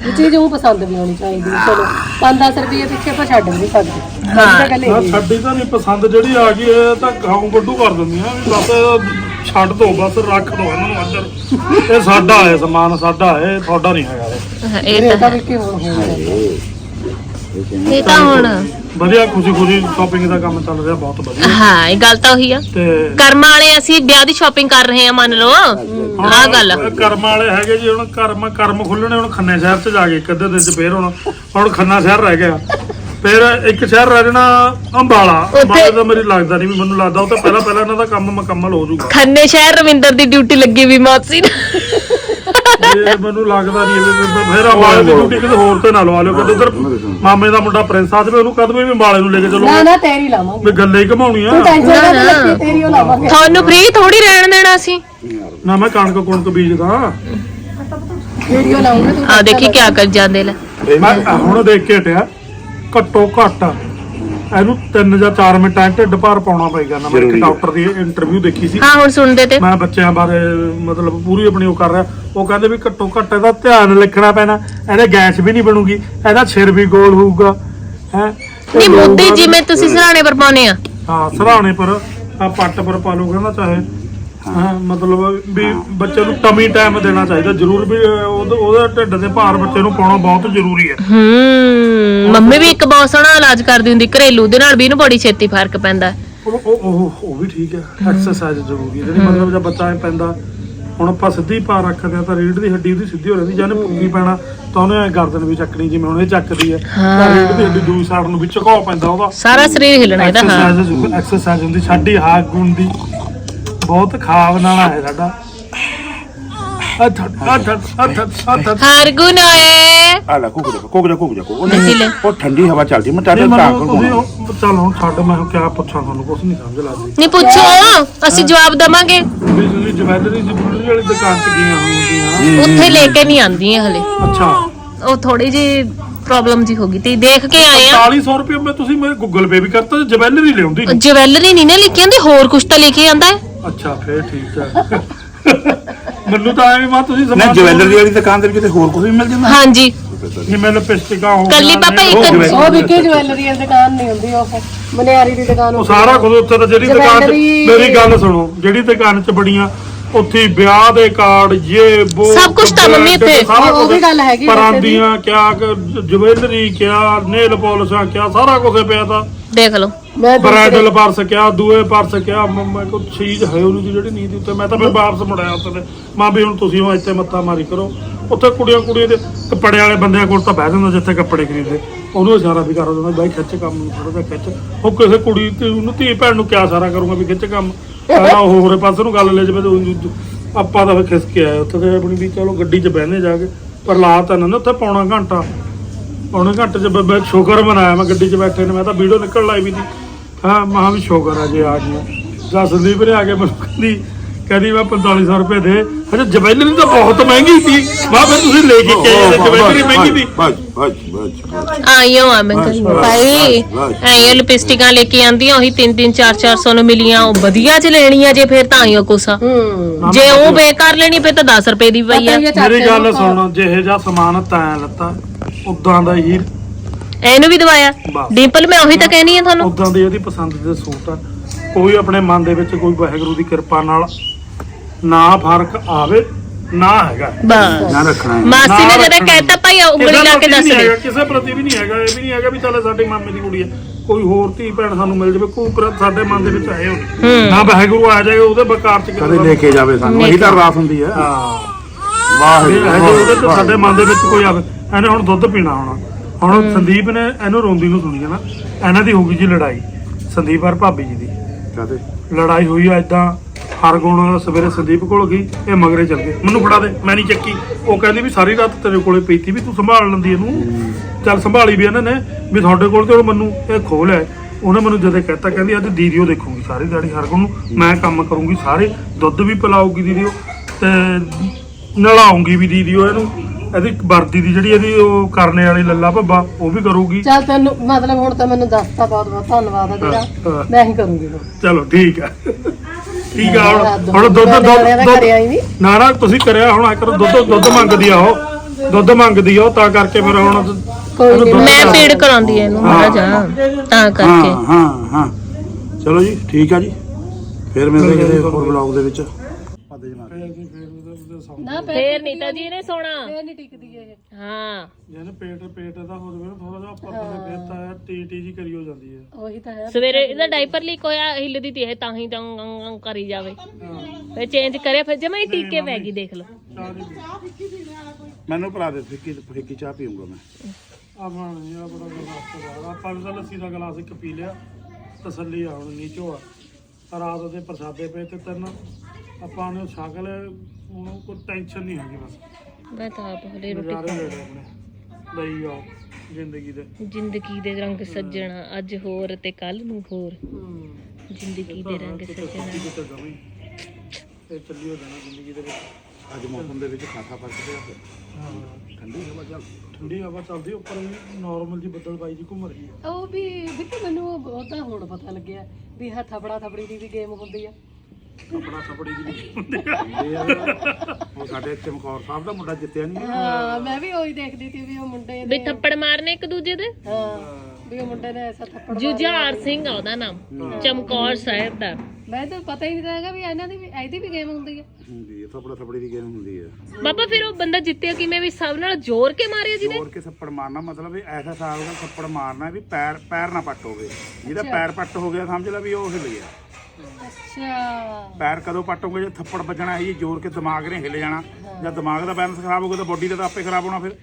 ਇਹ ਚੀਜ਼ ਉਹ ਪਸੰਦ ਵੀ ਆਉਣੀ ਚਾਹੀਦੀ ਹੈ ਚਲੋ 5-10 ਰੁਪਏ ਪਿੱਛੇ ਆਪਾਂ ਛੱਡ ਵੀ ਨਹੀਂ ਸਕਦੇ। ਹਾਂ। ਤਾਂ ਗੱਲ ਇਹ
ਸਾਡੀ ਤਾਂ ਨਹੀਂ ਪਸੰਦ ਜਿਹੜੀ ਆ ਗਈ ਇਹ ਤਾਂ ਗਾਉਂ ਗੱਡੂ ਕਰ ਦਿੰਦੀਆਂ ਵੀ ਬਸ ਇਹ ਛੱਡ ਦੋ ਬਸ ਰੱਖ ਦੋ ਇਹਨਾਂ ਨੂੰ ਅੰਦਰ। ਇਹ ਸਾਡਾ ਹੈ ਸਮਾਨ ਸਾਡਾ ਹੈ ਇਹ ਤੁਹਾਡਾ ਨਹੀਂ ਹੈਗਾ। ਇਹ।
ਇਹ
ਇਹ ਤਾਂ ਵੀ ਕਿ ਹੁਣ ਹੋ
ਇਹ ਤਾਂ ਹੁਣ
ਵਧੀਆ ਖੁਸ਼ੀ ਖੁਸ਼ੀ ਸ਼ਾਪਿੰਗ ਦਾ ਕੰਮ ਚੱਲ ਰਿਹਾ ਬਹੁਤ ਵਧੀਆ।
ਹਾਂ ਇਹ ਗੱਲ ਤਾਂ ਉਹੀ ਆ।
ਤੇ
ਕਰਮ ਵਾਲੇ ਅਸੀਂ ਵਿਆਹ ਦੀ ਸ਼ਾਪਿੰਗ ਕਰ ਰਹੇ ਆ ਮੰਨ ਲਓ। ਆਹ ਗੱਲ ਆ।
ਕਰਮ ਵਾਲੇ ਹੈਗੇ ਜੀ ਹੁਣ ਕਰਮ ਕਰਮ ਖੁੱਲਣੇ ਹੁਣ ਖੰਨੇ ਸ਼ਹਿਰ ਚ ਜਾ ਕੇ ਇੱਕ ਅੱਧੇ ਦਿਨ ਚ ਫੇਰ ਹੁਣ ਹੁਣ ਖੰਨਾ ਸ਼ਹਿਰ ਰਹਿ ਗਿਆ। ਫਿਰ ਇੱਕ ਸ਼ਹਿਰ ਰਹਿ ਜਾਣਾ ਅੰਬਾਲਾ। ਅੰਬਾਲੇ ਤਾਂ ਮੇਰੀ ਲੱਗਦਾ ਨਹੀਂ ਵੀ ਮੈਨੂੰ ਲੱਗਦਾ ਉਹ ਤਾਂ ਪਹਿਲਾਂ ਪਹਿਲਾਂ ਇਹਨਾਂ ਦਾ ਕੰਮ ਮੁਕੰਮਲ ਹੋ ਜਾਊਗਾ।
ਖੰਨੇ ਸ਼ਹਿਰ ਰਵਿੰਦਰ ਦੀ ਡਿਊਟੀ ਲੱਗੀ ਵੀ ਮਾਸੀ ਨੂੰ
ਇਹ ਮੈਨੂੰ ਲੱਗਦਾ ਨਹੀਂ ਵੀ ਫਿਰ ਅੰਬਾਲੇ ਦੀ ਡਿਊਟੀ ਕਿਤੇ ਹੋਰ ਤੇ ਨਾ ਲਵਾ ਲਿਓ ਕਿਤੇ ਉਧਰ ਮਾਮੇ ਦਾ ਮੁੰਡਾ ਪ੍ਰਿੰਸ ਆ ਜਾਵੇ ਉਹਨੂੰ ਕਦਮ ਵੀ ਅੰਬਾਲੇ ਨੂੰ ਲੈ ਕੇ ਚਲੋ।
ਨਾ ਨਾ ਤੇਰੀ ਲਾਵਾਂਗੇ।
ਵੀ ਗੱਲੇ ਹੀ ਘਮਾਉਣੀਆਂ।
ਤੂੰ ਟੈਨਸ਼ਨ ਨਾ ਲੈ ਤੇਰੀ ਉਹ ਲਾਵਾਂਗੇ।
ਤੁਹਾਨੂੰ ਫ੍ਰੀ ਥੋੜੀ ਰਹਿਣ ਦੇਣਾ ਸੀ।
ਨਾ ਮੈਂ ਕਣਕ ਕੁਣਕ ਬੀਜਦਾ।
ਵੀਡੀਓ ਲਾਉਂਗੇ ਤੂੰ
ਆ ਦੇਖੀ ਕਿਆ ਕਰ ਜਾਂਦੇ ਲੈ।
ਮੈਂ ਹੁਣ ਦੇਖ ਕੇ ਹਟਿਆ। ਘੱਟੋ ਘੱਟ ਇਹਨੂੰ 3 ਜਾਂ 4 ਮਿੰਟਾਂ 'ਚ ਢਿੱਡ ਭਾਰ ਪਾਉਣਾ ਪਏਗਾ। ਨਾ ਮੈਂ ਇੱਕ ਡਾਕਟਰ ਦੀ ਇੰਟਰਵਿਊ ਦੇਖੀ ਸੀ।
ਹਾਂ ਹੁਣ ਸੁਣਦੇ ਤੇ।
ਮੈਂ ਬੱਚਿਆਂ ਬਾਰੇ ਮਤਲਬ ਪੂਰੀ ਆਪਣੀ ਉਹ ਕਰ ਰਿਹਾ। ਉਹ ਕਹਿੰਦੇ ਵੀ ਘੱਟੋ ਘੱਟ ਇਹਦਾ ਧਿਆਨ ਰੱਖਣਾ ਪੈਣਾ। ਇਹਦੇ ਗੈਸ ਵੀ ਨਹੀਂ ਬਣੂਗੀ। ਇਹਦਾ ਸਿਰ ਵੀ ਗੋਲ ਹੋਊਗਾ। ਹੈ?
ਨਹੀਂ ਮੁੱਦੇ ਜਿਵੇਂ ਤੁਸੀਂ ਸਰਾਣੇ ਪਰ ਪਾਉਨੇ ਆ।
ਹਾਂ ਸਰਾਣੇ ਪਰ ਆ ਪੱਟ ਪਰ ਪਾ ਲਓ ਕਹਿੰਦਾ ਚਾਹੇ। ਹਾਂ। ਮਤਲਬ ਵੀ ਬੱਚੇ ਨੂੰ ਟਮੀ ਟਾਈਮ ਦੇਣਾ ਚਾਹੀਦਾ। ਜ਼ਰੂਰ ਵੀ ਉਹਦੇ ਉਹਦੇ ਢਿੱਡ ਦੇ ਭਾਰ ਬੱਚੇ ਨੂੰ ਪਾਉਣਾ ਬਹੁਤ ਜ਼ਰੂਰੀ ਹੈ।
ਹੂੰ ਮੰਮੀ ਵੀ ਇੱਕ ਬਹੁਤ ਸੋਹਣਾ ਇਲਾਜ ਕਰਦੀ ਹੁੰਦੀ ਘਰੇਲੂ ਦੇ ਨਾਲ ਵੀ ਇਹਨੂੰ ਬੜੀ ਛੇਤੀ ਫ਼ਰਕ ਪੈਂਦਾ।
ਉਹ ਉਹ ਉਹ ਵੀ ਠੀਕ ਹੈ ਐਕਸਰਸਾਈਜ਼ ਜ਼ਰੂਰੀ ਹੈ। ਜਿਹੜੀ ਮਤਲਬ ਜਦ ਬੱਚਾ ਐ ਪੈਂਦਾ ਹੁਣ ਆਪਾਂ ਸਿੱਧੀ ਪਾ ਰੱਖਦੇ ਆ ਤਾਂ ਰੀੜ ਦੀ ਹੱਡੀ ਉਹਦੀ ਸਿੱਧੀ ਹੋ ਜਾਂਦੀ ਜਾਂ ਉਹਨੇ ਪੁੱਗੀ ਪੈਣਾ ਤਾਂ ਉਹਨੇ ਗਰਦਨ ਵੀ ਚੱਕਣੀ ਜਿਵੇਂ ਹੁਣ ਇਹ ਚੱਕਦੀ ਹੈ ਤਾਂ ਰੀੜ ਦੀ ਹੱਡੀ ਦੂਜੀ ਸਾਈਡ ਨੂੰ ਵੀ ਝੁਕਾਅ ਪੈਂਦਾ ਉਹਦਾ।
ਸਾਰਾ ਸਰੀਰ ਹਿੱਲਣਾ ਇਹਦਾ ਹਾਂ।
ਐਕਸਰਸਾਈਜ਼ ਹੁੰਦੀ ਸਾਡੀ ਹਾਕ ਗੁਣ ਦੀ ਬਹੁਤ ਖਾਵ ਨਾਲਾ ਹੈ ਸਾਡਾ। ਅੱਠ ਅੱਠ ਅੱਠ ਅੱਠ ਅੱਠ
ਹਰ ਗੁਣ ਹੋਏ
ਆ ਲੈ ਕੁਕ ਜਾ ਕੁਕ ਜਾ ਕੁਕ ਜਾ ਕੁਕ। ਉਹ ਠੰਡੀ ਹਵਾ ਚੱਲਦੀ ਮੈਂ ਟਾਟਾ ਤਾਂ
ਤੁਸੀਂ ਉਹ- ਚੱਲ ਹੁਣ ਛੱਡ ਮੈਂ ਕਿਆ ਪੁੱਛਾਂ ਤੁਹਾਨੂੰ ਕੁਝ ਨਹੀਂ ਸਮਝ ਲੱਗਦੀ।
ਨਹੀਂ ਪੁੱਛੋ ਅਸੀਂ ਜਵਾਬ ਦਵਾਂਗੇ।
ਵੀ ਤੁਸੀਂ ਜਵੈਲਰੀ ਜਵੈਲਰੀ ਵਾਲੀ ਦੁਕਾਨ ਚ ਗਈਆਂ ਹੋਣਗੀਆਂ।
ਉੱਥੇ ਲੈ ਕੇ ਨਹੀਂ ਆਂਦੀਆਂ ਹਲੇ।
ਅੱਛਾ।
ਉਹ ਥੋੜੀ ਜੀ ਪ੍ਰੋਬਲਮ ਜੀ ਹੋ ਗਈ ਤੇ। ਦੇਖ ਕੇ ਆਏ ਆ।
4500 ਰੁਪਏ ਮੈਂ ਤੁਸੀਂ ਮੇਰੇ ਗੂਗਲ ਪੇ ਵੀ ਕਰਤਾ ਤੇ ਜਵੈਲਰੀ ਲਿਆਉਂਦੀ ਨਹੀਂ
ਜਵੈਲਰੀ ਨਹੀਂ ਨਾ ਲਿਖੀ ਆਂਦੀ ਹੋਰ ਕੁਝ ਤਾਂ ਲਿਖੀ ਆਂਦਾ ਹੈ।
ਅੱਛਾ ਫੇਰ ਠੀਕ ਹੈ। ਮੈਨੂੰ ਤਾਂ ਐਵੇਂ ਮਾ ਤੁਸੀਂ
ਨਹੀਂ ਜਵੈਲਰੀ ਵਾਲੀ ਦੁਕਾਨ ਦੇ ਵਿੱਚ ਕਿਤੇ ਹੋਰ ਕੁਝ ਵੀ ਮਿਲ ਜਾਂਦਾ?
ਹਾਂਜੀ।
ਜਿਵੇਂ ਲਿਪਸਟਿਕਾਂ ਹੋ
ਕੱਲੀ
ਗਈਆਂ,
ਪਾਪਾ ਇੱਕ-।
ਉਹ ਵਿੱਕੀ ਜਵੈਲਰੀ ਦੀ ਦੁਕਾਨ ਨਹੀਂ ਹੁੰਦੀ ਉਹ ਮਨਿਆਰੀ ਦੀ ਦੁਕਾਨ
ਉਹ
ਹੁੰਦੀ
ਸਾਰਾ ਕੁਝ ਉੱਥੇ ਤਾਂ ਜਿਹੜੀ ਦੁਕਾਨ 'ਚ
ਜਵੈਲਰੀ-
ਮੇਰੀ ਗੱਲ ਸੁਣੋ ਜਿਹੜੀ ਦੁਕਾਨ 'ਚ ਬੜੀਆਂ ਉੱਥੇ ਵਿਆਹ ਦੇ ਕਾਰਡ ਇਹ ਉਹ
ਸਭ ਕੁਛ ਤਾਂ ਮੰਮੀ ਉੱਥੇ।
ਸਾਰਾ
ਉਹ ਵੀ
ਕੁਛ,
ਗੱਲ ਹੈਗੀ ਵੈਸੇ
ਪਰਾਂਦੀਆਂ ਕਿਆ ਜਵੈਲਰੀ ਕਿਆ ਨੇਲ ਪਾਲਿਸ਼ਾਂ ਕਿਆ ਸਾਰਾ ਕੁਝ ਪਿਆ ਤਾਂ।
ਦੇਖ ਲਓ।
ਮੈਂ
ਬ੍ਰਾਈਡਲ ਪਰਸ ਕਿਆ ਦੂਏ ਪਰਸ ਕਿਆ ਮੈਂ ਕੋਈ ਚੀਜ਼ ਹੈ ਉਹਨੂੰ ਦੀ ਜਿਹੜੀ ਨੀਂਦ ਉੱਤੇ? ਮੈਂ ਤਾਂ ਫਿਰ ਵਾਪਸ ਮੁੜਿਆ ਉੱਤੇ ਮਾਂ ਵੀ ਹੁਣ ਤੁਸੀਂ ਉਹ ਇੱਥੇ ਮੱਥਾ ਮਾਰੀ ਕਰੋ। ਉੱਥੇ ਕੁੜੀਆਂ ਕੁੜੀਆਂ ਦੇ ਕੱਪੜੇ ਵਾਲੇ ਬੰਦਿਆਂ ਕੋਲ ਤਾਂ ਬਹਿ ਜਾਂਦਾ ਜਿੱਥੇ ਕੱਪੜੇ ਖਰੀਦਦੇ ਉਹਨੂੰ ਇਸ਼ਾਰਾ ਵੀ ਕਰ ਦਿੰਦਾ ਬਾਈ ਖਿੱਚ ਕੰਮ ਨੂੰ ਥੋੜਾ ਜਿਹਾ ਖਿੱਚ। ਉਹ ਕਿਸੇ ਕੁੜੀ ਤੇ ਉਹਨੂੰ ਧੀ ਭੈਣ ਨੂੰ ਕਿਆ ਇਸ਼ਾਰਾ ਕਰੂੰਗਾ ਵੀ ਖਿੱਚ ਕੰਮ। ਪਹਿਲਾਂ ਉਹ ਹੋਰੇ ਪਾਸੇ ਨੂੰ ਗੱਲ ਲੈ ਜਾਵੇ ਤੇ ਉਹ- ਆਪਾਂ ਤਾਂ ਫਿਰ ਖਿਸ ਕੇ ਆਏ ਉੱਥੇ ਤੇ ਆਪਣੀ ਵੀ ਚਲੋ ਗੱਡੀ 'ਚ ਬਹਿਨੇ ਜਾ ਕੇ। ਪਰ ਲਾ ਤਾਂ ਨਾ ਉੱਥੇ ਪੌਣਾ ਘੰਟਾ। ਪੌਣੇ ਘੰਟੇ 'ਚ ਬ- ਬ- ਸ਼ੁਕਰ ਮਨਾਇਆ ਮੈਂ ਗੱਡੀ 'ਚ ਬੈਠੇ ਨੇ। ਮੈਂ ਤਾਂ ਵੀਡੀਓ ਨਿਕਲ ਲਾਈ ਵੀ ਸੀ ਹਾਂ ਮਹਾ ਵੀ ਸ਼ੁਕਰ ਆ ਜੇ ਆ ਗਿਆ ਜਾਂ ਸੰਦੀਪ ਨੇ ਆ ਕੇ ਮੈਨੂੰ ਕਹਿੰਦੀ ਕਹਿੰਦੀ ਮੈਂ 4500 ਰੁਪਏ ਦੇ। ਹਜੇ ਜਵੈਲਰੀ ਤਾਂ ਬਹੁਤ ਮਹਿੰਗੀ ਸੀ। ਮੈਂ ਫਿਰ ਤੁਸੀਂ ਲੈ ਕੇ ਕਿਹਾ ਜਵੈਲਰੀ ਮਹਿੰਗੀ ਸੀ।
ਬਸ ਬਸ ਬਸ
ਆਈਓ ਆ ਮੈਂ ਕਹਿੰਦੀ ਭਾਈ। ਆਈਓ ਲਿਪਸਟਿਕਾਂ ਲੈ ਕੇ ਆਂਦੀਆਂ ਉਹੀ 3 3 4 400 ਨੂੰ ਮਿਲੀਆਂ। ਉਹ ਵਧੀਆ ਚ ਲੈਣੀਆਂ ਜੇ ਫਿਰ ਤਾਂ ਆਈਓ
ਹੂੰ।
ਜੇ ਉਹ ਬੇਕਾਰ ਲੈਣੀ ਫਿਰ ਤਾਂ 10 ਰੁਪਏ ਦੀ ਪਈ ਆ।
ਮੇਰੀ ਗੱਲ ਸੁਣ ਜਿਹੇ ਜਿਹਾ ਸਮਾਨ ਤੈਂ ਲੱਤਾ ਉਦਾਂ ਦਾ ਹੀ
ਇਹਨੂੰ ਵੀ ਦਵਾਇਆ।
ਬਸ।
ਡਿੰਪਲ ਮੈਂ ਉਹੀ ਤਾਂ ਕਹਿਣੀ ਆ ਤੁਹਾਨੂੰ।
ਉਦਾਂ ਦੀ ਇਹਦੀ ਪਸੰਦ ਦੇ ਸੂਟ ਆ। ਕੋਈ ਆਪਣੇ ਮਨ ਦੇ ਵਿੱਚ ਕੋਈ ਵਾਹਿਗੁਰੂ ਦੀ ਕਿਰਪਾ ਨਾਲ ਨਾ ਫ਼ਰਕ ਆਵੇ ਨਾ ਹੈਗਾ।
ਬਸ।
ਨਾ ਰੱਖਣਾ ਹੈ।
ਮਾਸੀ ਨੇ
ਨਾ ਰੱਖਣਾ।
ਕਹਿਤਾ ਭਾਈ ਉਂਗਲੀ ਲਾ ਕੇ
ਪ੍ਰਤੀ
ਦੱਸ
ਨਹੀਂ
ਦੇ।
ਹੈਗਾ, ਕਿਸੇ ਪ੍ਰਤੀ ਵੀ ਨਹੀਂ ਹੈਗਾ ਇਹ ਵੀ ਨਹੀਂ ਹੈਗਾ ਵੀ ਚੱਲ ਸਾਡੇ ਮਾਮੇ ਦੀ ਕੁੜੀ ਹੈ ਕੋਈ ਹੋਰ ਧੀ ਭੈਣ ਸਾਨੂੰ ਮਿਲ ਜਾਵੇ ਕੋਈ ਪ੍ਰ- ਸਾਡੇ ਮਨ ਦੇ ਵਿੱਚ ਆਏ ਹੋਣੀ ਨਾ ਵਾਹਿਗੁਰੂ ਆ ਜਾਏਗਾ ਉਹਦੇ ਬਕਾਰ ਚ
ਕਦੇ ਲੈ ਕੇ ਜਾਵੇ ਸਾਨੂੰ ਇਹੀ ਤਾਂ ਅਰਦਾਸ ਹੁੰਦੀ ਹੈ
ਹਾਂ।
ਵਾਹ
ਇਹ ਹੈ ਉਹਦੇ ਤੇ ਸਾਡੇ ਮਨ ਦੇ ਵਿੱਚ ਕੋਈ ਆਵੇ। ਇਹਨੇ ਹੁਣ ਦੁੱਧ ਪੀਣਾ ਹੋਣਾ। ਹੁਣ ਸੰਦੀਪ ਨੇ ਇਹਨੂੰ ਰੋਂਦੀ ਨੂੰ ਸੁਣੀ ਨਾ ਇਹਨਾਂ ਦੀ ਹੋ ਗਈ ਜੀ ਲੜਾਈ ਸੰਦੀਪ ਔਰ ਭਾਬੀ ਜੀ ਦੀ।
ਕਦੇ
ਲੜਾਈ ਹੋਈ ਆ ਇਦਾਂ ਹਰ ਗੁਣ ਸਵੇਰੇ ਸੰਦੀਪ ਕੋਲ ਗਈ ਇਹ ਮਗਰੇ ਚੱਲ ਗਏ। ਮੈਨੂੰ ਫੜਾ ਦੇ ਮੈਂ ਨਹੀਂ ਚੱਕੀ। ਉਹ ਕਹਿੰਦੀ ਵੀ ਸਾਰੀ ਰਾਤ ਤੇਰੇ ਕੋਲੇ ਪਈ ਸੀ ਵੀ ਤੂੰ ਸੰਭਾਲ ਲੈਂਦੀ ਇਹਨੂੰ। ਚੱਲ ਸੰਭਾਲੀ ਵੀ ਇਹਨਾਂ ਨੇ ਵੀ ਤੁਹਾਡੇ ਕੋਲ ਤੇ ਹੁਣ ਮੈਨੂੰ ਇਹ ਖੋਲ ਹੈ ਉਹਨੇ ਮੈਨੂੰ ਜਦੋਂ ਕਹਿਤਾ ਕਹਿੰਦੀ ਅੱਜ ਦੀਦੀਓ ਦੇਖੂਗੀ ਸਾਰੀ ਦਿਹਾੜੀ ਹਰ ਗੁਣ। ਨੂੰ ਮੈਂ ਕੰਮ ਕਰੂੰਗੀ ਸਾਰੇ ਦੁੱਧ ਵੀ ਪਿਲਾਊਗੀ ਦੀਦੀਓ ਤੇ ਨਲਾਉਂਗੀ ਵੀ ਦੀਦੀਓ ਇਹਨੂੰ। ਇਹਦੀ ਵਰਦੀ ਦੀ ਜਿਹੜੀ ਇਹਦੀ ਉਹ ਕਰਨੇ ਵਾਲੀ ਲੱਲਾ ਭੱਬਾ ਉਹ ਵੀ ਕਰੂਗੀ।
ਚੱਲ ਤੈਨੂੰ ਮਤਲਬ ਹੁਣ ਤਾਂ ਮੈਨੂੰ ਦੱਸਤਾ ਬਹੁਤ ਬਹੁਤ ਧੰਨਵਾਦ ਆ
ਹਾਂ।
ਤੇਰਾ ਮੈਂ ਹੀ ਕਰੂੰਗੀ ਹੁਣ।
ਚਲੋ ਠੀਕ ਹੈ ਠੀਕ ਆ ਹੁਣ ਹੁਣ ਦੁੱਧ
ਦੁੱਧ।
ਨਾ ਨਾ ਤੁਸੀਂ ਕਰਿਆ ਹੁਣ ਆ ਕਰੋ ਦੁੱਧ ਦੁੱਧ ਮੰਗਦੀ ਆ ਉਹ। ਦੁੱਧ ਮੰਗਦੀ ਆ ਉਹ ਤਾਂ ਕਰਕੇ ਫਿਰ ਹੁਣ
ਮੈਂ ਫੀਡ ਕਰਾਉਂਦੀ ਐ ਇਹਨੂੰ ਮਾੜਾ ਜਾ ਤਾਂ ਕਰਕੇ।
ਹਾਂ ਹਾਂ ਹਾਂ। ਚਲੋ ਜੀ ਠੀਕ ਆ ਜੀ। ਫਿਰ ਮਿਲਦੇ ਕਿਸੇ ਹੋਰ ਬਲੌਗ ਦੇ ਵਿੱਚ। ਪਾਦੇ ਜਮਾ
ਨਾ ਪੈ
ਫੇਰ ਨਹੀਂ ਤਾਂ ਜੀ ਇਹਨੇ ਸੋਣਾ।
ਫੇਰ ਨਹੀਂ ਟਿਕਦੀ ਇਹ।
ਹਾਂ।
ਜਿਹਨੇ ਪੇਟ ਪੇਟ ਦਾ ਹੋ ਜਾਵੇ ਥੋੜਾ ਜਿਹਾ ਆਪਾਂ ਥੱਲੇ ਫਿਰ ਤਾਂ ਟੀ ਟੀ ਜੀ ਕਰੀ ਹੋ ਜਾਂਦੀ ਹੈ
ਉਹੀ ਤਾਂ ਹੈ।
ਸਵੇਰੇ ਇਹਦਾ ਡਾਈਪਰ ਲੀਕ ਹੋਇਆ ਹਿੱਲਦੀ ਤੀ ਇਹ ਤਾਂ ਹੀ ਤਾਂ ਆਂ- ਆਂ ਕਰੀ ਜਾਵੇ। ਫਿਰ ਚੇਂਜ ਕਰਿਆ ਫਿਰ ਜਮਾ ਹੀ ਟੀਕੇ ਪੈ ਗਈ ਦੇਖ ਲਓ।
ਮੈਨੂੰ ਭਰਾ ਦੇ ਫਿੱਕੀ ਫਿੱਕੀ ਚਾਹ ਪੀਊਂਗਾ ਮੈਂ।
ਆਪਾਂ ਨਹੀਂ ਆ ਬੜਾ ਗਲਾਸ ਤੋਂ ਬਾਅਦ ਆਪਾਂ ਵੀ ਤਾਂ ਲੱਸੀ ਦਾ ਗਲਾਸ ਇੱਕ ਪੀ ਲਿਆ ਤਸੱਲੀ ਆ ਹੁਣ ਨੀਚੋ ਆ। ਰਾਤ ਦੇ ਪ੍ਰਸਾਦੇ ਪਏ ਤੇ ਤਿੰਨ ਆਪਾਂ ਨੇ ਛਕ ਲਏ ਹੁਣ ਕੋਈ ਟੈਨਸ਼ਨ ਨਹੀਂ ਹੈਗੀ ਬਸ।
ਮੈਂ ਤਾਂ ਆਪ ਹਲੇ ਰੋਟੀ
ਨਜ਼ਾਰੇ ਲੈ ਰਹੇ ਆਪਣੇ। ਲਈ ਆਓ ਜ਼ਿੰਦਗੀ ਦੇ।
ਜ਼ਿੰਦਗੀ ਦੇ ਰੰਗ ਸੱਜਣਾ ਅੱਜ ਹੋਰ ਤੇ ਕੱਲ ਨੂੰ ਹੋਰ। ਜ਼ਿੰਦਗੀ ਦੇ ਰੰਗ ਸੱਜਣਾ।
ਕਿਤੇ ਜਮੀ ਇਹ ਚੱਲੀ ਹੋ ਜਾਣਾ ਜ਼ਿੰਦਗੀ ਦੇ ਵਿੱਚ।
ਅੱਜ ਮੌਸਮ ਦੇ ਵਿੱਚ ਖਾਸਾ ਫ਼ਰਕ ਪਿਆ ਫਿਰ।
ਹਾਂ।
ਠੰਡੀ ਹਵਾ ਚੱਲ।
ਠੰਡੀ ਹਵਾ ਚੱਲਦੀ ਉੱਪਰ ਵੀ ਨਾਰਮਲ ਜੀ ਬੱਦਲ ਬਾਈ ਜੀ ਘੁੰਮ ਰਹੀ ਹੈ।
ਉਹ ਵੀ ਬਿੱਟੂ ਮੈਨੂੰ ਉਹ ਉਹ ਤਾਂ ਹੁਣ ਪਤਾ ਲੱਗਿਆ ਵੀ ਹ ਥਪੜਾ ਥਪੜੀ ਦੀ ਵੀ ਗੇਮ ਹੁੰਦੀ ਆ।
ਕਪੜਾ ਸਪੜੀ ਦੀ
ਇਹ ਆ, ਉਹ ਸਾਡੇ ਚਮਕੌਰ ਸਾਹਿਬ ਦਾ ਮੁੰਡਾ ਜਿੱਤਿਆ ਨਹੀਂ
ਹਾਂ ਮੈਂ ਵੀ ਉਹੀ ਦੇਖਦੀ ਸੀ ਵੀ ਉਹ ਮੁੰਡੇ
ਵੀ ਥੱਪੜ ਮਾਰਨੇ ਇੱਕ ਦੂਜੇ ਦੇ?
ਹਾਂ ਵੀ ਉਹ ਮੁੰਡੇ ਨੇ ਐਸਾ ਥੱਪੜ
ਜੁਝਾਰ ਸਿੰਘ ਆ ਉਹਦਾ ਨਾਮ ਚਮਕੌਰ ਸਾਹਿਬ ਦਾ।
ਮੈਂ ਤਾਂ ਪਤਾ ਹੀ ਨਹੀਂ ਲੱਗਾ ਵੀ ਇਹਨਾਂ ਦੀ ਵੀ ਇਹਦੀ ਵੀ ਗੇਮ ਹੁੰਦੀ ਆ।
ਹੁੰਦੀ ਹੈ ਥਪੜਾ ਥਪੜੀ ਦੀ ਗੇਮ ਹੁੰਦੀ ਹੈ
ਬਾਬਾ ਫਿਰ ਉਹ ਬੰਦਾ ਜਿੱਤਿਆ ਕਿਵੇਂ ਵੀ ਸਭ ਨਾਲ ਜ਼ੋਰ ਕੇ ਮਾਰਿਆ ਜਿਹਦੇ
ਜੋਰ ਕੇ ਥੱਪੜ ਮਾਰਨਾ ਮਤਲਬ ਵੀ ਐਸਾ ਹਿਸਾਬ ਨਾਲ ਥੱਪੜ ਮਾਰਨਾ ਵੀ ਪੈਰ ਪੈਰ ਨਾ ਪੱਟ ਹੋਵੇ। ਜਿਹਦਾ ਪੈਰ ਪੱਟ ਹੋ ਗਿਆ ਸਮਝ ਲੈ ਵੀ ਉਹ ਹਿੱਲ ਗਿਆ।
ਅੱਛਾ।
ਪੈਰ ਕਦੋਂ ਪੱਟੋਗੇ ਜੇ ਥੱਪੜ ਵੱਜਣਾ ਹੈ ਜੀ ਜੋਰ ਕੇ ਦਿਮਾਗ ਨੇ ਹਿੱਲ ਜਾਣਾ। ਜਦ ਦਿਮਾਗ ਦਾ ਬੈਲੈਂਸ ਖਰਾਬ ਹੋ ਗਿਆ ਤਾਂ ਬੋਡੀ ਦਾ ਤਾਂ ਆਪੇ ਖਰਾਬ ਹੋਣਾ ਫਿਰ।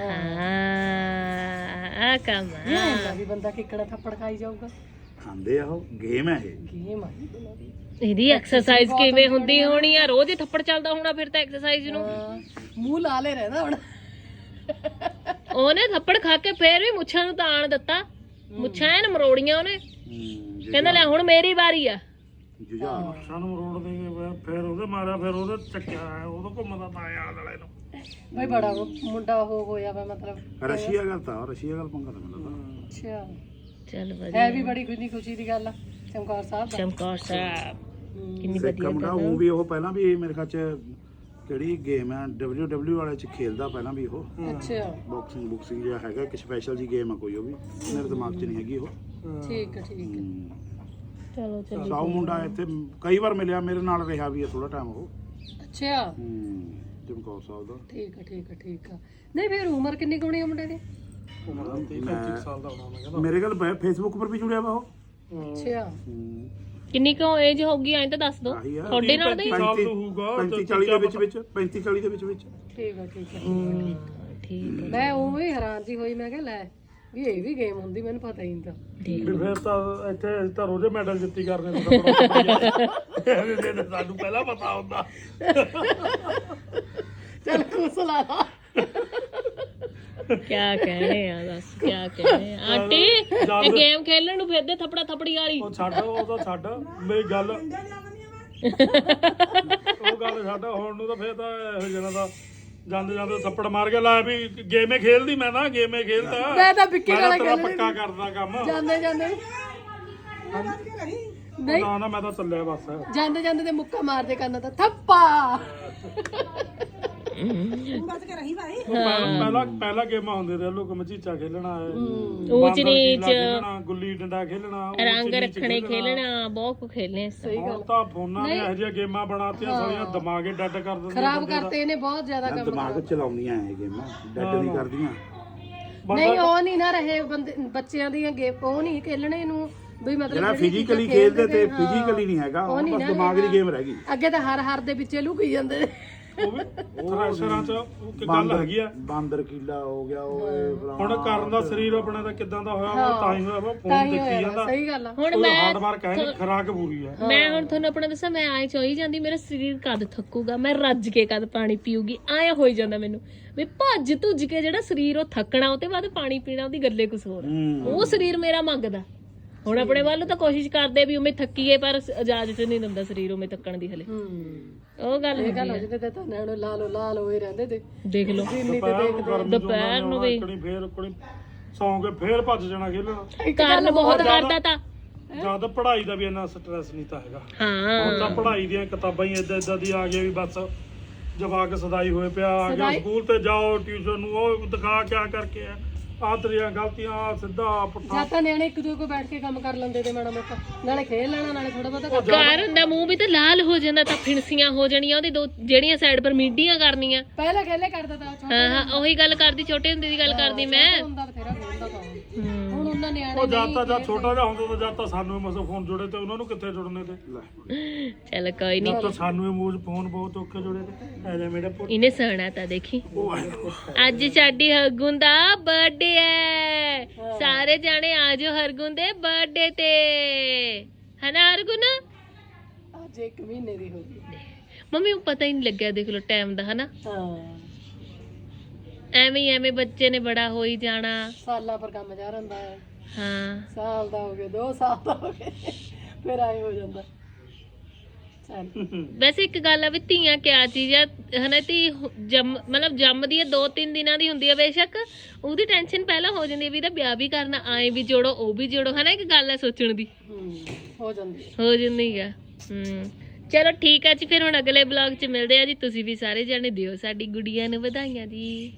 ਹਾਂ ਆ ਕੰਮ ਆ।
ਇਹ ਹੁੰਦਾ ਵੀ ਬੰਦਾ ਕਿੱਕੜਾ ਥੱਪੜ ਖਾਈ ਜਾਊਗਾ।
ਖਾਂਦੇ ਆ ਉਹ ਗੇਮ ਹੈ ਇਹ।
ਗੇਮ ਆ ਜੀ। ਉਹਨਾਂ ਦੀ
ਇਹਦੀ ਐਕਸਰਸਾਈਜ਼ ਕਿਵੇਂ ਹੁੰਦੀ ਹੋਣੀ ਆ? ਰੋਜ਼ ਹੀ ਥੱਪੜ ਚੱਲਦਾ ਹੋਣਾ ਫਿਰ ਤਾਂ ਐਕਸਰਸਾਈਜ਼ ਨੂੰ।
ਹਾਂ, ਮੂੰਹ ਲਾ ਲੈ ਰਹਿੰਦਾ ਹੁਣ।
ਉਹਨੇ ਥੱਪੜ ਖਾ ਕੇ ਫੇਰ ਵੀ ਮੁੱਛਾਂ ਨੂੰ ਤਾਣ ਦਿੱਤਾ। ਮੁੱਛਾਂ ਐਨ ਮਰੋੜੀਆਂ ਉਹਨੇ। ਕਹਿੰਦਾ ਲੈ ਹੁਣ ਮੇਰੀ ਵਾਰੀ ਆ।
ਜੁਝਾਰ।
ਸਾਨੂੰ ਰੋਡ ਦੇ ਗਏ ਫਿਰ ਉਹਦੇ ਮਾਰਿਆ ਫਿਰ ਉਹਦੇ ਚੱਕਿਆ ਉਹਦਾ ਘੁੰਮਦਾ ਤਾਂ ਆਇਆ ਵਾਲੇ ਨੂੰ।
ਬਈ ਬੜਾ ਉਹ ਮੁੰਡਾ ਉਹ ਹੋਇਆ ਵਾ ਮਤਲਬ
ਰਸ਼ੀਆ ਗੱਲ ਤਾਂ ਰਸ਼ੀਆ ਗੱਲ ਪੰਗਾ ਤਾਂ ਮੈਨੂੰ ਲੱਗਦਾ।
ਅੱਛਾ।
ਚੱਲ
ਹੈ
ਵਧੀਆ
ਵੀ ਬੜੀ ਖੁਸ਼ੀ ਖੁਸ਼ੀ ਦੀ ਗੱਲ ਆ ਚਮਕੌਰ ਸਾਹਿਬ ਦਾ।
ਚਮਕੌਰ ਸਾਹਿਬ ਕਿੰਨੀ
ਸਿੱਖ
ਵਧੀਆ
ਮੁੰਡਾ ਉਹ ਵੀ ਉਹ ਪਹਿਲਾਂ ਵੀ ਮੇਰੇ ਖਿਆਲ ਚ ਕਿਹੜੀ ਗੇਮ ਹੈ WWE ਵਾਲੇ ਚ ਖੇਲਦਾ ਪਹਿਲਾਂ ਵੀ ਉਹ।
ਅੱਛਾ।
ਬਾਕਸਿੰਗ ਬੁਕਸਿੰਗ ਜਿਹਾ ਹੈਗਾ ਇੱਕ ਸਪੈਸ਼ਲ ਜੀ ਗੇਮ ਆ ਕੋਈ ਉਹ ਵੀ ਮੇਰੇ ਦਿਮਾਗ 'ਚ ਨਹੀਂ ਹੈਗੀ ਉਹ।
ਠੀਕ ਹੈ ਠੀਕ ਹੂੰ।
ਚਲੋ ਚਲੋ
ਸਾਊ ਮੁੰਡਾ ਇੱਥੇ ਕਈ ਵਾਰ ਮਿਲਿਆ ਮੇਰੇ ਨਾਲ ਰਿਹਾ ਵੀ ਹੈ ਥੋੜਾ ਟਾਈਮ ਉਹ।
ਅੱਛਾ।
ਹੂੰ ਚਮਕੌਰ ਸਾਹਿਬ ਦਾ।
ਠੀਕ ਹੈ ਠੀਕ ਹੈ ਠੀਕ ਆ। ਨਹੀਂ ਫਿਰ ਉਮਰ ਕਿੰਨੀ ਕੁ ਹੋਣੀ ਆ ਮੁੰਡੇ ਦੀ?
ਉਮਰ 30 35 ਸਾਲ ਦਾ ਹੋਣਾ ਮੈਂ ਕਹਿੰਦਾ।
ਮੇਰੇ ਕੋਲ ਫੇਸਬੁੱਕ ਪਰ ਵੀ ਜੁੜਿਆ ਵਾ ਉਹ।
ਅੱਛਾ।
ਹੂੰ।
ਕਿੰਨੀ ਕੁ ਏਜ ਹੋਗੀ ਐਂ ਤਾਂ ਦੱਸ ਦੋ।
ਆਹੀ ਆ।
ਤੁਹਾਡੇ ਨਾਲ ਦੇ
35
ਹੋਊਗਾ,
35 40 ਦੇ ਵਿੱਚ ਵਿੱਚ 35 40 ਦੇ ਵਿੱਚ ਵਿੱਚ।
ਠੀਕ ਹੈ ਠੀਕ ਹੈ
ਠੀਕ ਹੈ
ਮੈਂ ਉਵੇਂ ਹੀ ਹੈਰਾਨ ਜੀ ਹੋਈ ਮੈਂ ਕਿਹਾ ਲੈ ਵੀ ਇਹ ਵੀ ਗੇਮ ਹੁੰਦੀ ਮੈਨੂੰ ਪਤਾ ਹੀ ਨਹੀਂ ਤਾਂ।
ਵੀ ਫਿਰ ਤਾਂ ਇੱਥੇ ਅਸੀਂ ਤਾਂ ਰੋਜ਼ੇ ਮੈਡਲ ਜਿੱਤੀ ਕਰਨੇ ਤੋਂ ਬੜਾ ਤਾਂ ਸਾਨੂੰ ਪਹਿਲਾਂ ਪਤਾ ਹੁੰਦਾ।
ਚਲ ਕੁਸਲਾ
ਕਿਆ ਕਹਿਣੇ ਆ ਦੱਸ ਕਿਆ ਕਹਿਣੇ ਆ। ਆਂਟੀ ਇਹ ਗੇਮ ਖੇਲਣ ਨੂੰ ਫਿਰਦੇ ਥੱਪੜਾ ਥੱਪੜੀ ਵਾਲੀ।
ਉਹ ਛੱਡ ਉਹ ਤਾਂ ਛੱਡ। ਮੇਰੀ ਗੱਲ ਉਹ ਗੱਲ ਛੱਡ ਹੁਣ ਨੂੰ ਤਾਂ ਫੇਰ ਤਾਂ ਇਹੋ ਜਿਹਨਾਂ ਦਾ ਜਾਂਦੇ ਜਾਂਦੇ ਥੱਪੜ ਮਾਰ ਕੇ ਲਾਇਆ ਵੀ ਗੇਮੇ ਖੇਲਦੀ ਮੈਂ ਨਾ ਗੇਮੇ ਖੇਲਦਾ
ਮੈਂ ਤਾਂ ਵਿੱਕੀ ਨਾਲ
ਤਾਂ
ਖੇਲਣੀ।
ਪੱਕਾ ਕਰਦਾ ਕੰਮ।
ਜਾਂਦੇ ਜਾਂਦੇ। ਨਹੀਂ।
ਨਾ ਨਾ ਮੈਂ ਤਾਂ ਚੱਲਿਆ ਬਸ।
ਜਾਂਦੇ ਜਾਂਦੇ ਤੇ ਮੁੱਕਾ ਮਾਰਦੇ ਕੰਨਾਂ ਤਾਂ ਥੱਪਾ।
ਪਹਿਲਾਂ ਪਹਿਲਾਂ ਪਹਿਲਾਂ ਗੇਮਾਂ ਹੁੰਦੇ ਰਹੇ ਲੋਕ ਮਚੀਚਾ ਖੇਲਣਾ ਹੈ।
ਊਚ
ਬਾਂਦਰ
ਨੀਚ
ਕੀਲਾ ਖੇਲਣਾ ਗੁੱਲੀ ਡੰਡਾ ਖੇਲਣਾ ਊਚ
ਰੰਗ
ਨੀਚ
ਰੱਖਣੇ ਖੇਲਣਾ। ਬਹੁਤ ਕੁ ਖੇਲਣੇ
ਸਹੀ
ਹੁਣ
ਗੱਲ
ਤਾਂ ਫੋਨਾਂ ਨੇ ਇਹੋ ਜਿਹੀਆਂ ਗੇਮਾਂ ਬਣਾਤੀਆਂ ਸਾਰੀਆਂ ਦਿਮਾਗੇ ਡੱਡ ਕਰ ਦਿੰਦੀਆਂ
ਖਰਾਬ ਕਰਤੇ ਇਹਨੇ ਬਹੁਤ ਜ਼ਿਆਦਾ ਕੰਮ
ਦਿਮਾਗ ਚਲਾਉਂਦੀਆਂ ਇਹ ਗੇਮਾਂ ਡੈਡ ਨਹੀਂ ਕਰਦੀਆਂ।
ਨਹੀਂ ਉਹ ਨਹੀਂ ਨਾ ਰਹੇ ਬੰਦੇ ਬੱਚਿਆਂ ਦੀਆਂ ਗੇਮ ਉਹ ਨਹੀਂ ਖੇਲਣੇ ਨੂੰ ਵੀ ਮਤਲਬ
ਜਿਹੜਾ
ਜਿਹੜੀ
ਫਿਜ਼ੀਕਲੀ
ਚੀਜ਼ਾਂ
ਖੇਲਦੇ ਤੇ
ਹਾਂ।
ਫਿਜ਼ੀਕਲੀ ਨਹੀਂ ਹੈਗਾ ਉਹ
ਉਹ ਨਹੀਂ
ਬਸ
ਨਾ
ਦਿਮਾਗ ਦੀ ਗੇਮ ਰਹਿ ਗਈ।
ਅੱਗੇ ਤਾਂ ਹਰ ਹਰ ਦੇ ਵਿੱਚੇ ਲੁਕੀ ਜਾਂਦੇ। ਨੇ।
ਉਹ ਵੀ ਥ੍ਰੈਸ਼ਰਾਂ ਚ ਉਹ ਇੱਕ ਗੱਲ ਹੈਗੀ ਆ?
ਬਾਂਦਰ ਕੀਲਾ ਹੋ ਗਿਆ ਉਹ ਇਹ ਫਲਾਣਾ।
ਹੁਣ ਕਰਨ ਦਾ ਸਰੀਰ ਆਪਣਾ ਦਾ ਕਿਦਾਂ ਦਾ ਹੋਇਆ ਵਾ ਤਾਂ ਹੀ ਹੋਇਆ ਵਾ
ਤਾਂ
ਫੋਨ
ਹੀ
ਦੇਖੀ
ਹੋਇਆ
ਜਾਂਦਾ।
ਸਹੀ ਗੱਲ ਆ।
ਹੁਣ
ਉਹ
ਮੈਂ
ਹਾਰਡ ਵਰਕ ਹੈ ਨਹੀਂ ਖਰਾਕ ਪੂਰੀ ਹੈ।
ਮੈਂ ਹੁਣ ਤੁਹਾਨੂੰ ਆਪਣਾ ਦੱਸਾਂ ਮੈਂ ਆਏ ਚੋਈ ਜਾਂਦੀ ਮੇਰਾ ਸਰੀਰ ਕਦ ਥੱਕੂਗਾ? ਮੈਂ ਰੱਜ ਕੇ ਕਦ ਪਾਣੀ ਪੀਊਗੀ? ਆਇਆ ਹੋਈ ਜਾਂਦਾ ਮੈਨੂੰ। ਵੀ ਭੱਜ ਧੁੱਜ ਕੇ ਜਿਹੜਾ ਸਰੀਰ ਉਹ ਥੱਕਣਾ ਉਹ ਤੇ ਬਾਅਦ ਪਾਣੀ ਪੀਣਾ ਉਹਦੀ ਗੱਲੇ ਕੁਛ ਹੋਰ ਆ।
ਹੂੰ।
ਉਹ ਸਰੀਰ ਮੇਰਾ ਮੰਗਦਾ। ਹੁਣ ਆਪਣੇ ਵੱਲ ਤਾਂ ਕੋਸ਼ਿਸ਼ ਕਰਦੇ ਵੀ ਉਵੇਂ ਥੱਕੀਏ ਪਰ ਇਜਾਜ਼ਤ ਨਹੀਂ ਦਿੰਦਾ ਸਰੀਰ ਉਵੇਂ ਥੱਕਣ ਦੀ ਹਲੇ।
ਹੂੰ।
ਉਹ ਗੱਲ
ਇਹ ਗੱਲ
ਹੁੰਦੀ
ਹੋ ਜਾਂਦੀ ਤੇ ਤਾਂ ਨੈਣੋ ਲਾਲ ਲਾਲ ਹੋਏ ਰਹਿੰਦੇ ਤੇ।
ਦੇਖ ਲਓ।
ਜਿੰਨੀ ਤੇ
ਦੁਪਹਿਰ ਨੂੰ ਗਰਮੀ
ਦੁਪਹਿਰ ਨੂੰ ਵੀ।
ਕਣੀ ਫੇਰ ਕਣੀ ਸੌਂ ਕੇ ਫੇਰ ਭੱਜ ਜਾਣਾ ਖੇਲਣਾ।
ਕਾਰਨ ਬਹੁਤ ਕਰਦਾ ਤਾਂ।
ਜਦ ਪੜ੍ਹਾਈ ਦਾ ਵੀ ਇੰਨਾ ਸਟ੍ਰੈਸ ਨਹੀਂ ਤਾਂ ਹੈਗਾ।
ਹਾਂ।
ਹੁਣ ਤਾਂ ਪੜ੍ਹਾਈ ਦੀਆਂ ਕਿਤਾਬਾਂ ਹੀ ਇਦਾਂ ਇਦਾਂ ਦੀ ਆ ਗਈਆਂ ਵੀ ਬਸ ਜਵਾਕ ਸਦਾਈ ਹੋਏ ਪਿਆ ਆ ਗਿਆ
ਸਦਾਈ?
ਸਕੂਲ ਤੇ ਜਾਓ ਟਿਊਸ਼ਨ ਨੂੰ ਉਹ ਦਿਖਾ ਕਿਆ ਕਰਕੇ ਆ। ਤੇਰੀਆਂ ਗਲਤੀਆਂ ਆਹ ਸਿੱਧਾ ਪੁੱਠਾ।
ਜਾਂ ਤਾਂ ਨਿਆਣੇ ਇੱਕ ਦੂਜੇ ਕੋ ਬੈਠ ਕੇ ਕੰਮ ਕਰ ਲੈਂਦੇ ਤੇ ਮਾੜਾ ਮੋਟਾ। ਨਾਲੇ ਖੇਡ ਲੈਣਾ ਨਾਲੇ ਥੋੜਾ ਬਹੁਤਾ
ਘਰ ਹੁੰਦਾ ਮੂੰਹ ਵੀ ਤਾਂ ਲਾਲ ਹੋ ਜਾਂਦਾ ਤਾਂ ਫਿਣਸੀਆਂ ਹੋ ਜਾਣੀਆਂ ਉਹਦੀ ਦੋ ਜਿਹੜੀਆਂ ਸਾਈਡ ਪਰ ਮੀਡੀਆਂ ਕਰਨੀਆਂ।
ਪਹਿਲਾਂ ਖੇਲੇ ਕਰਦਾ ਤਾਂ ਛੋਟਾ
ਹਾਂ ਹਾਂ ਉਹੀ ਗੱਲ ਕਰਦੀ ਛੋਟੇ ਹੁੰਦੇ ਦੀ ਗੱਲ ਕਰਦੀ ਮੈਂ।
ਹੁੰਦਾ ਬਥੇਰਾ ਖੇਡਦਾ ਤਾਂ ਉਹ।
ਹਮ,
ਹੁਣ ਉਹਨਾਂ ਨਿਆਣੇ
ਉਹ ਜਦ ਤਾਂ ਜਦ ਛੋਟਾ ਜਿਹਾ ਹੁੰਦਾ ਤਾਂ ਜਦ ਤਾਂ ਸਾਨੂੰ ਮਸਾ ਫੋਨ ਜੁੜੇ ਤੇ ਉਹਨਾਂ ਨੂੰ ਕਿੱਥੇ ਜੁੜਨੇ ਤੇ?
ਚੱਲ ਕੋਈ ਨਹੀਂ।
ਜਦ ਤਾਂ ਸਾਨੂੰ ਇਹ ਮੂਜ ਫੋਨ ਬਹੁਤ ਔਖੇ ਜੁੜੇ ਤੇ। ਐ ਜਾ ਮੇਰੇ ਪੁੱਤ।
ਇਹਨੇ ਸਣਾ ਤਾਂ ਦੇਖੀ।
ਉਹ।
ਅੱਜ ਸਾਡੀ ਹਰਗੁਣ ਦਾ ਬਰਥਡੇ ਹੈ। ਸਾਰੇ ਜਾਣੇ ਆਜੋ ਹਰਗੁਣ ਦੇ ਬਰਥਡੇ ਤੇ। ਹਨਾ ਹਰਗੁਣ?
ਅੱਜ ਇੱਕ ਮਹੀਨੇ ਦੀ ਹੋ ਗਈ।
ਮੰਮੀ ਨੂੰ ਪਤਾ ਹੀ ਨਹੀਂ ਲੱਗਿਆ ਦੇਖ ਲਓ ਟਾਈਮ ਦਾ ਹਨਾ?
ਹਾਂ।
ਐਵੇਂ ਐਵੇਂ ਬੱਚੇ ਨੇ ਬੜਾ ਹੋਈ ਜਾਣਾ।
ਸਾਲਾਂ ਪਰ ਕੰਮ ਜਾ ਰਹਿੰਦਾ ਹੈ।
ਹਾਂ।
ਸਾਲ ਦਾ ਹੋ ਗਿਆ 2 ਸਾਲ ਦਾ ਹੋ ਗਿਆ। ਫਿਰ ਆਏ ਹੋ ਜਾਂਦਾ। ਚੱਲ।
ਵੈਸੇ ਇੱਕ ਗੱਲ ਆ ਵੀ ਧੀਆਂ ਕਿਆ ਚੀਜ਼ ਆ ਹਨਾ ਧੀ ਹੁ- ਜੰਮ ਮਤਲਬ ਜੰਮਦੀ ਹੈ ਦੋ ਤਿੰਨ ਦਿਨਾਂ ਦੀ ਹੁੰਦੀ ਹੈ ਬੇਸ਼ੱਕ ਉਹਦੀ ਟੈਨਸ਼ਨ ਪਹਿਲਾਂ ਹੋ ਜਾਂਦੀ ਹੈ ਵੀ ਇਹਦਾ ਵਿਆਹ ਵੀ ਕਰਨਾ ਆਏ ਵੀ ਜੋੜੋ ਉਹ ਵੀ ਜੋੜੋ ਹਨਾ ਇੱਕ ਗੱਲ ਹੈ ਸੋਚਣ ਦੀ।
ਹੂੰ ਹੋ ਜਾਂਦੀ ਹੈ
ਹੋ ਜਾਂਦੀ ਆ ਹੂੰ। ਚਲੋ ਠੀਕ ਆ ਜੀ ਫਿਰ ਹੁਣ ਅਗਲੇ ਬਲੌਗ 'ਚ ਮਿਲਦੇ ਆ ਜੀ ਤੁਸੀਂ ਵੀ ਸਾਰੇ ਜਾਣੇ ਦਿਓ ਸਾਡੀ ਗੁੜੀਆਂ ਨੂੰ ਵਧਾਈਆਂ ਜੀ।